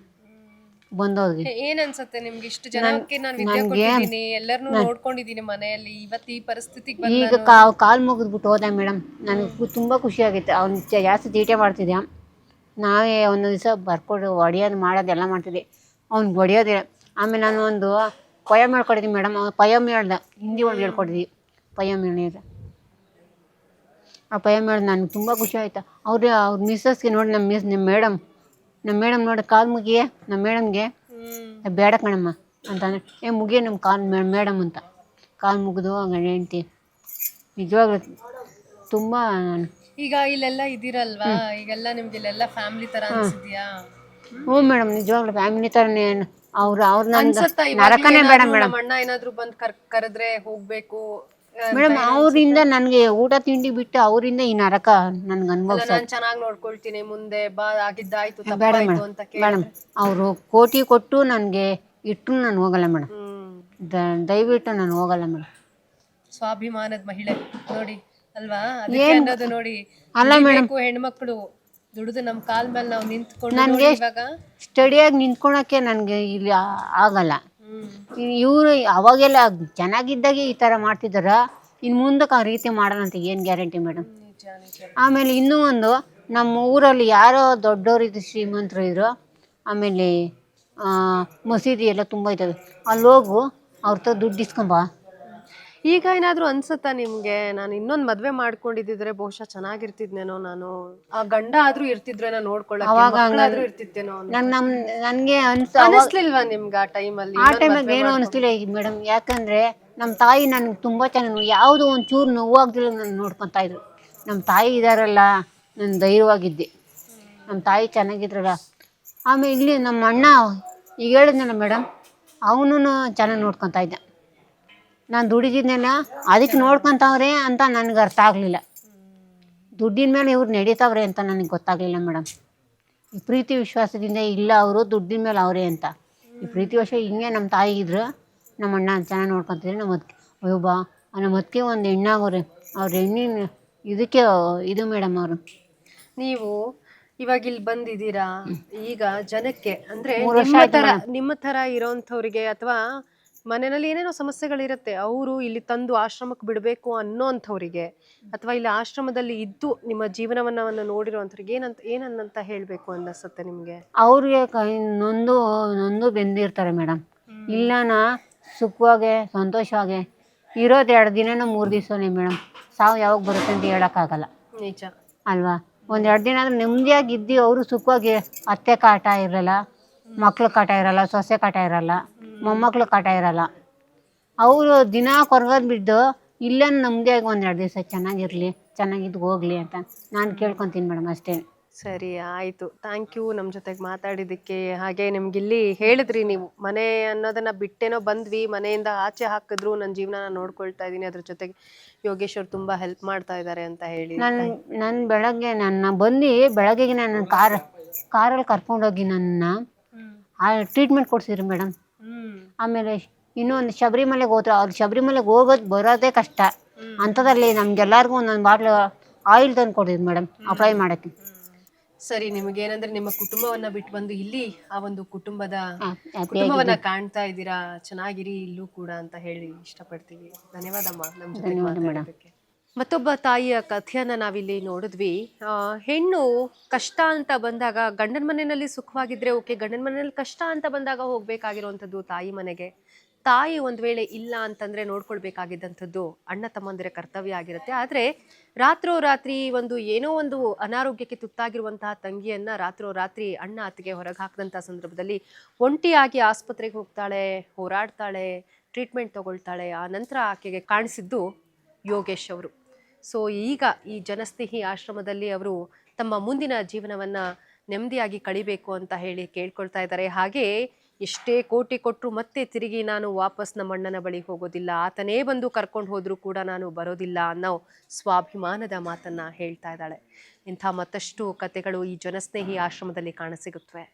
ಬಂದೋಗಿ ಏನ್ ಅನ್ಸುತ್ತೆ ನಿಮ್ಗೆ? ಇಷ್ಟು ಜನಕ್ಕೆ ನಾನು ವಿದ್ಯೆ ಕೊಟ್ಟಿದ್ದೀನಿ ಎಲ್ಲರನ್ನೂ ನೋಡ್ಕೊಂಡಿದ್ದೀನಿ ಮನೆಯಲ್ಲಿ. ಇವತ್ತು ಈ ಪರಿಸ್ಥಿತಿಗೆ ಬಂದ ಈಗ ಕಾ ಕಾಲು ಮುಗಿದ್ಬಿಟ್ಟು ಹೋದೆ ಮೇಡಮ್. ನನಗೆ ತುಂಬಾ ಖುಷಿ ಆಗಿತ್ತು. ಅವ್ನು ಜಾಸ್ತಿ ತೀಟೆ ಮಾಡ್ತಿದ್ಯಾ? ನಾವೇ ಒಂದೊಂದು ದಿವಸ ಬರ್ಕೊಡು ಹೊಡಿಯೋದು ಮಾಡೋದು ಎಲ್ಲಾ ಮಾಡ್ತಿದ್ದೆ. ಅವ್ನಿಗೆ ಹೊಡಿಯೋದಿಲ್ಲ ಆಮೇಲೆ ನಾನು ಒಂದು ಪಯಮ್ ಹೇಳ್ಕೊಡಿದ್ವಿ ಮೇಡಮ್. ಅವ್ನು ಪಯಮ್ ಹೇಳ್ದ. ಹಿಂದಿ ಒಳಗೆ ಹೇಳ್ಕೊಡಿದ್ವಿ ಪಯಮ್ ಹೇಳಿದ. ಆ ಪಯಮ್ ಹೇಳ್ದ ನನಗೆ ತುಂಬ ಖುಷಿ ಆಯ್ತು. ಅವ್ರು ಅವ್ರ ಮಿಸ್ಸಸ್ಗೆ ನೋಡಿ ನಮ್ಮ ಮಿಸ್ ನಿಮ್ಮ ಮೇಡಮ್. ನಮ್ಮ ಮೇಡಮ್ ನೋಡಿ ಕಾಲು ಮುಗಿಯೇ ನಮ್ಮ ಮೇಡಮ್ಗೆ ಬೇಡ ಕಣಮ್ಮ ಅಂತಂದ್ರೆ ಏ ಮುಗಿಯ ನಮ್ಮ ಕಾಲ್ ಮೇಡಮ್ ಅಂತ. ಕಾಲು ಮುಗಿದು ಹಂಗೆ ಹೆಂಡ್ತಿ. ನಿಜವಾಗ್ಲೂ ತುಂಬ ಈಗ ಇಲ್ಲೆಲ್ಲ ಇದಿರಲ್ವಾ ಈಗೆಲ್ಲ ನಿಮ್ಗೆ ಇಲ್ಲೆಲ್ಲ ಫ್ಯಾಮಿಲಿ ತರ ಅನ್ಸಿದ್ಯಾ? ಹ್ಞೂ ಮೇಡಮ್ ನಿಜವಾಗ್ಲೂ ಫ್ಯಾಮಿಲಿ ಥರನೇ ಅವ್ರು ಅವ್ರ ನರಕನೇ ಬೇಡ ಮೇಡಮ್. ಅಣ್ಣ ಏನಾದ್ರು ಬಂದ್ ಕರ್ ಕರೆದ್ರೆ ಹೋಗ್ಬೇಕು ಮೇಡಮ್ ಅವರಿಂದ ನನಗೆ ಊಟ ತಿಂಡಿ ಬಿಟ್ಟು ಅವರಿಂದ ಈ ನರಕ ನನ್ಗೆ ಅನುಭವಿಸ ನಾನು ಚೆನ್ನಾಗಿ ನೋಡ್ಕೊಳ್ತೀನಿ ಮುಂದೆ ಬಾ ಆಗಿದ್ದಾಯ್ತು ಬೇಡ ತಪ್ಪಾಯ್ತು ಮೇಡಮ್ ಅಂತ ಮೇಡಮ್ ಅವರು ಕೋಟಿ ಕೊಟ್ಟು ನನಗೆ ಇಟ್ಟು ನಾನು ಹೋಗಲ್ಲ ಮೇಡಮ್. ಹ್ಮ್. ದಯವಿಟ್ಟು ನಾನು ಹೋಗಲ್ಲ ಮೇಡಮ್. ಸ್ವಾಭಿಮಾನದ ಮಹಿಳೆ ನೋಡಿ ಅಲ್ವಾ? ಅದಕ್ಕೆ ಅನ್ನೋದು ನೋಡಿ. ಅಲ್ಲ ಮೇಡಮ್. ಹೆಣ್ಮಕ್ಳು. ದುಡಿದು ನಮ್ಮ ಕಾಲ ಮೇಲೆ ನಾವು ನಿಂತ್ಕೊಂಡು ನೋಡಿ ಇವಾಗ? ಸ್ಟಡಿಯಾಗಿ ನಿಂತ್ಕೊಳಕ್ಕೆ ನನಗೆ ಇಲ್ಲಿ ಆ- ಆಗಲ್ಲ. ಇವರು ಅವಾಗೆಲ್ಲ ಚೆನ್ನಾಗಿದ್ದಾಗೆ ಈ ಥರ ಮಾಡ್ತಿದ್ದಾರ ಇನ್ನು ಮುಂದಕ್ಕೆ ಆ ರೀತಿ ಮಾಡೋಣ ಅಂತ ಏನು ಗ್ಯಾರಂಟಿ ಮೇಡಮ್? ನಿಜ ನಿಜ. ಆಮೇಲೆ ಇನ್ನೂ ಒಂದು ನಮ್ಮ ಊರಲ್ಲಿ ಯಾರೋ ದೊಡ್ಡವರು ಇದು ಶ್ರೀಮಂತರು ಇದ್ರು ಆಮೇಲೆ ಆ, ಮಸೀದಿ ಎಲ್ಲ ತುಂಬ ಇದ್ದಾವೆ. ಅಲ್ಲಿ ಹೋಗು ಅವ್ರ ಹತ್ರ ದುಡ್ಡು ಇಸ್ಕೊಂಬ ಈಗ ಏನಾದ್ರೂ ಅನ್ಸುತ್ತಾ ನಿಮ್ಗೆ? ನಾನು ಇನ್ನೊಂದ್ ಮದ್ವೆ ಮಾಡ್ಕೊಂಡಿದ್ರೆ ಬಹುಶಃ ಚೆನ್ನಾಗಿರ್ತಿದ್ನೇನೋ ನಾನು. ಆ ಗಂಡ ಆದ್ರೂ ಇರ್ತಿದ್ರೇನೋ ನೋಡ್ಕೊಳ್ಳಕ್ಕೆ ಹಂಗಾದ್ರೂ ಇರ್ತಿದ್ದೇನೋ ನನ್ ನಮ್ ನನ್ಗೆ ಅನ್ಸ ಅನಿಸ್ಲಿಲ್ವಾ ನಿಮ್ಗೆ ಆ ಟೈಮಲ್ಲಿ ಆ ಟೈಮಿಗೆ ಏನು ಅನಿಸ್ತಿಲ್ಲ ಮೇಡಮ್. ಯಾಕಂದ್ರೆ ನಮ್ಮ ತಾಯಿ ನನಗೆ ತುಂಬಾ ಚೆನ್ನಾಗಿ ಯಾವುದೋ ಒಂದು ಚೂರು ನೋವಾಗ್ದಿಲ್ಲ ನಾನು ನೋಡ್ಕೊತಾ ಇದ್ರು. ನಮ್ಮ ತಾಯಿ ಇದಾರಲ್ಲ ನಾನು ಧೈರ್ಯವಾಗಿದ್ದೆ. ನಮ್ಮ ತಾಯಿ ಚೆನ್ನಾಗಿದ್ರಲ್ಲ. ಆಮೇಲೆ ಇಲ್ಲಿ ನಮ್ಮ ಅಣ್ಣ ಈಗ ಹೇಳಿದ್ನಲ್ಲ ಮೇಡಮ್ ಅವನು ಚೆನ್ನಾಗಿ ನೋಡ್ಕೊತಾ ಇದ್ದ. ನಾನು ದುಡಿದಿದ್ದೇನ ಅದಕ್ಕೆ ನೋಡ್ಕೊತಾವ್ರೆ ಅಂತ ನನಗೆ ಅರ್ಥ ಆಗಲಿಲ್ಲ. ದುಡ್ಡಿನ ಮೇಲೆ ಇವ್ರು ನಡೀತಾವ್ರೆ ಅಂತ ನನಗೆ ಗೊತ್ತಾಗಲಿಲ್ಲ ಮೇಡಮ್. ಈ ಪ್ರೀತಿ ವಿಶ್ವಾಸದಿಂದ ಇಲ್ಲ ಅವರು ದುಡ್ಡಿನ ಮೇಲೆ ಅವರೇ ಅಂತ. ಈ ಪ್ರೀತಿ ವರ್ಷ ಹಿಂಗೆ ನಮ್ಮ ತಾಯಿ ಇದ್ರು ನಮ್ಮ ಅಣ್ಣ ಚೆನ್ನಾಗಿ ನೋಡ್ಕೊತಿದ್ರು ನಮ್ಮ ಅದಕ್ಕೆ ಅಯ್ಯೋ ಬಾ ನಮ್ಮ ಅದಕ್ಕೆ ಒಂದು ಹೆಣ್ಣಾಗೋರೆ ಅವ್ರ ಹೆಣ್ಣಿನ ಇದಕ್ಕೆ ಇದು ಮೇಡಮ್ ಅವರು. ನೀವು ಇವಾಗ ಇಲ್ಲಿ ಬಂದಿದ್ದೀರಾ ಈಗ ಜನಕ್ಕೆ ಅಂದ್ರೆ ನಿಮ್ಮ ತರ ನಿಮ್ಮ ತರ ಇರೋಂಥವ್ರಿಗೆ ಅಥವಾ ಮನೆಯಲ್ಲಿ ಏನೇನೋ ಸಮಸ್ಯೆಗಳಿರುತ್ತೆ ಅವರು ಇಲ್ಲಿ ತಂದು ಆಶ್ರಮಕ್ಕೆ ಬಿಡಬೇಕು ಅನ್ನೋಂಥವ್ರಿಗೆ ಅಥವಾ ಇಲ್ಲಿ ಆಶ್ರಮದಲ್ಲಿ ಇದ್ದು ನಿಮ್ಮ ಜೀವನವನ್ನ ನೋಡಿರೋಂಥವ್ರಿಗೆ ಏನಂತ ಏನನ್ನಂತ ಹೇಳಬೇಕು ಅನ್ನಿಸುತ್ತೆ ನಿಮಗೆ? ಅವ್ರಿಗೆ ಕೈ ನೊಂದು ನೊಂದು ಬೆಂದಿರ್ತಾರೆ ಮೇಡಮ್. ಇಲ್ಲನ ಸುಖವಾಗೆ ಸಂತೋಷವಾಗೆ ಇರೋದು ಎರಡು ದಿನನೋ ಮೂರು ದಿವಸನೇ ಮೇಡಮ್. ಸಾವು ಯಾವಾಗ ಬರುತ್ತೆ ಅಂತ ಹೇಳೋಕ್ಕಾಗಲ್ಲ. ನಿಜ. ಅಲ್ವಾ? ಒಂದು ಎರಡು ದಿನ ಆದ್ರೆ ನೆಮ್ಮದಿಯಾಗಿ ಇದ್ದು ಅವರು ಸುಖವಾಗಿ ಅತ್ತೆ ಕಾಟ ಇರಲ್ಲ ಮಕ್ಳು ಕಾಟ ಇರಲ್ಲ ಸೊಸೆ ಕಾಟ ಇರಲ್ಲ. ಮೊಮ್ಮಕ್ಳು ಕಾಟ ಇರಲ್ಲ. ಅವರು ದಿನ ಕೊರಗೋದು ಬಿದ್ದು ಇಲ್ಲೇ ನಮಗೆ ಒಂದು ಎರಡು ದಿವಸ ಚೆನ್ನಾಗಿರಲಿ ಚೆನ್ನಾಗಿದ್ದು ಹೋಗ್ಲಿ ಅಂತ ನಾನು ಕೇಳ್ಕೊತೀನಿ ಮೇಡಮ್ ಅಷ್ಟೇ. ಸರಿ ಆಯಿತು. ಥ್ಯಾಂಕ್ ಯು ನಮ್ಮ ಜೊತೆಗೆ ಮಾತಾಡಿದ್ದಕ್ಕೆ ಹಾಗೆ ನಿಮ್ಗೆ ಇಲ್ಲಿ ಹೇಳಿದ್ರಿ ನೀವು ಮನೆ ಅನ್ನೋದನ್ನು ಬಿಟ್ಟೇನೋ ಬಂದ್ವಿ ಮನೆಯಿಂದ ಆಚೆ ಹಾಕಿದ್ರು ನನ್ನ ಜೀವನ ನೋಡ್ಕೊಳ್ತಾ ಇದ್ದೀನಿ ಅದ್ರ ಜೊತೆಗೆ ಯೋಗೇಶ್ವರ್ ತುಂಬ ಹೆಲ್ಪ್ ಮಾಡ್ತಾ ಇದ್ದಾರೆ ಅಂತ ಹೇಳಿ. ನಾನು ನಾನು ಬೆಳಗ್ಗೆ ನನ್ನ ಬಂದು ಬೆಳಗ್ಗೆಗೆ ನನ್ನ ಕಾರ್ ಕಾರಲ್ಲಿ ಕರ್ಕೊಂಡೋಗಿ ನನ್ನ ಟ್ರೀಟ್ಮೆಂಟ್ ಕೊಡ್ಸಿದ್ರು ಮೇಡಮ್ ಆಮೇಲೆ ಇನ್ನೊಂದು ಶಬರಿಮಲೆಗೆ ಹೋದ್ರೆ ಅವ್ರು ಶಬರಿಮಲೆಗೆ ಹೋಗೋದು ಬರೋದೇ ಕಷ್ಟ. ಅಂಥದ್ರಲ್ಲಿ ನಮ್ಗೆಲ್ಲರಿಗೂ ಒಂದೊಂದು ಬಾಟ್ಲು ಆಯಿಲ್ ತಂದು ಕೊಡಿದ್ರು ಮೇಡಮ್ ಅಪ್ಲೈ ಮಾಡೋಕ್ಕೆ. ಸರಿ ನಿಮಗೆ ಏನಂದ್ರೆ ನಿಮ್ಮ ಕುಟುಂಬವನ್ನ ಬಿಟ್ಟು ಬಂದು ಇಲ್ಲಿ ಆ ಒಂದು ಕುಟುಂಬದ ಕುಟುಂಬವನ್ನ ಕಾಣ್ತಾ ಇದ್ದೀರಾ? ಚೆನ್ನಾಗಿರಿ ಇಲ್ಲೂ ಕೂಡ ಅಂತ ಹೇಳಿ ಇಷ್ಟಪಡ್ತೀವಿ. ಧನ್ಯವಾದಮ್ಮ ನಮ್ಮ ಜೊತೆ ಮಾತಾಡೋದಕ್ಕೆ ಮತ್ತೊಬ್ಬ ತಾಯಿಯ ಕಥೆಯನ್ನು ನಾವಿಲ್ಲಿ ನೋಡಿದ್ವಿ. ಹೆಣ್ಣು ಕಷ್ಟ ಅಂತ ಬಂದಾಗ ಗಂಡನ ಮನೆಯಲ್ಲಿ ಸುಖವಾಗಿದ್ರೆ ಓಕೆ, ಗಂಡನ ಮನೆಯಲ್ಲಿ ಕಷ್ಟ ಅಂತ ಬಂದಾಗ ಹೋಗಬೇಕಾಗಿರುವಂಥದ್ದು ತಾಯಿ ಮನೆಗೆ. ತಾಯಿ ಒಂದು ವೇಳೆ ಇಲ್ಲ ಅಂತಂದ್ರೆ ನೋಡ್ಕೊಳ್ಬೇಕಾಗಿದ್ದಂಥದ್ದು ಅಣ್ಣ ತಮ್ಮಂದಿರ ಕರ್ತವ್ಯ ಆಗಿರುತ್ತೆ. ಆದ್ರೆ ರಾತ್ರೋರಾತ್ರಿ ಒಂದು ಏನೋ ಒಂದು ಅನಾರೋಗ್ಯಕ್ಕೆ ತುತ್ತಾಗಿರುವಂತಹ ತಂಗಿಯನ್ನ ರಾತ್ರೋರಾತ್ರಿ ಅಣ್ಣ ಅತ್ತಿಗೆ ಹೊರಗೆ ಹಾಕಿದಂಥ ಸಂದರ್ಭದಲ್ಲಿ ಒಂಟಿಯಾಗಿ ಆಸ್ಪತ್ರೆಗೆ ಹೋಗ್ತಾಳೆ, ಹೋರಾಡ್ತಾಳೆ, ಟ್ರೀಟ್ಮೆಂಟ್ ತಗೊಳ್ತಾಳೆ. ಆ ನಂತರ ಆಕೆಗೆ ಕಾಣಿಸಿದ್ದು ಯೋಗೇಶ್ ಅವರು. ಸೊ ಈಗ ಈ ಜನಸ್ನೇಹಿ ಆಶ್ರಮದಲ್ಲಿ ಅವರು ತಮ್ಮ ಮುಂದಿನ ಜೀವನವನ್ನು ನೆಮ್ಮದಿಯಾಗಿ ಕಳಿಬೇಕು ಅಂತ ಹೇಳಿ ಕೇಳ್ಕೊಳ್ತಾ ಇದ್ದಾರೆ. ಹಾಗೆ ಎಷ್ಟೇ ಕೋಟಿ ಕೊಟ್ಟರು ಮತ್ತೆ ತಿರುಗಿ ನಾನು ವಾಪಸ್ ನಮ್ಮ ಅಣ್ಣನ ಬಳಿ ಹೋಗೋದಿಲ್ಲ. ಆತನೇ ಬಂದು ಕರ್ಕೊಂಡು ಹೋದರೂ ಕೂಡ ನಾನು ಬರೋದಿಲ್ಲ ಅನ್ನೋ ಸ್ವಾಭಿಮಾನದ ಮಾತನ್ನು ಹೇಳ್ತಾ ಇದ್ದಾಳೆ. ಇಂಥ ಮತ್ತಷ್ಟು ಕತೆಗಳು ಈ ಜನಸ್ನೇಹಿ ಆಶ್ರಮದಲ್ಲಿ ಕಾಣಸಿಗುತ್ತವೆ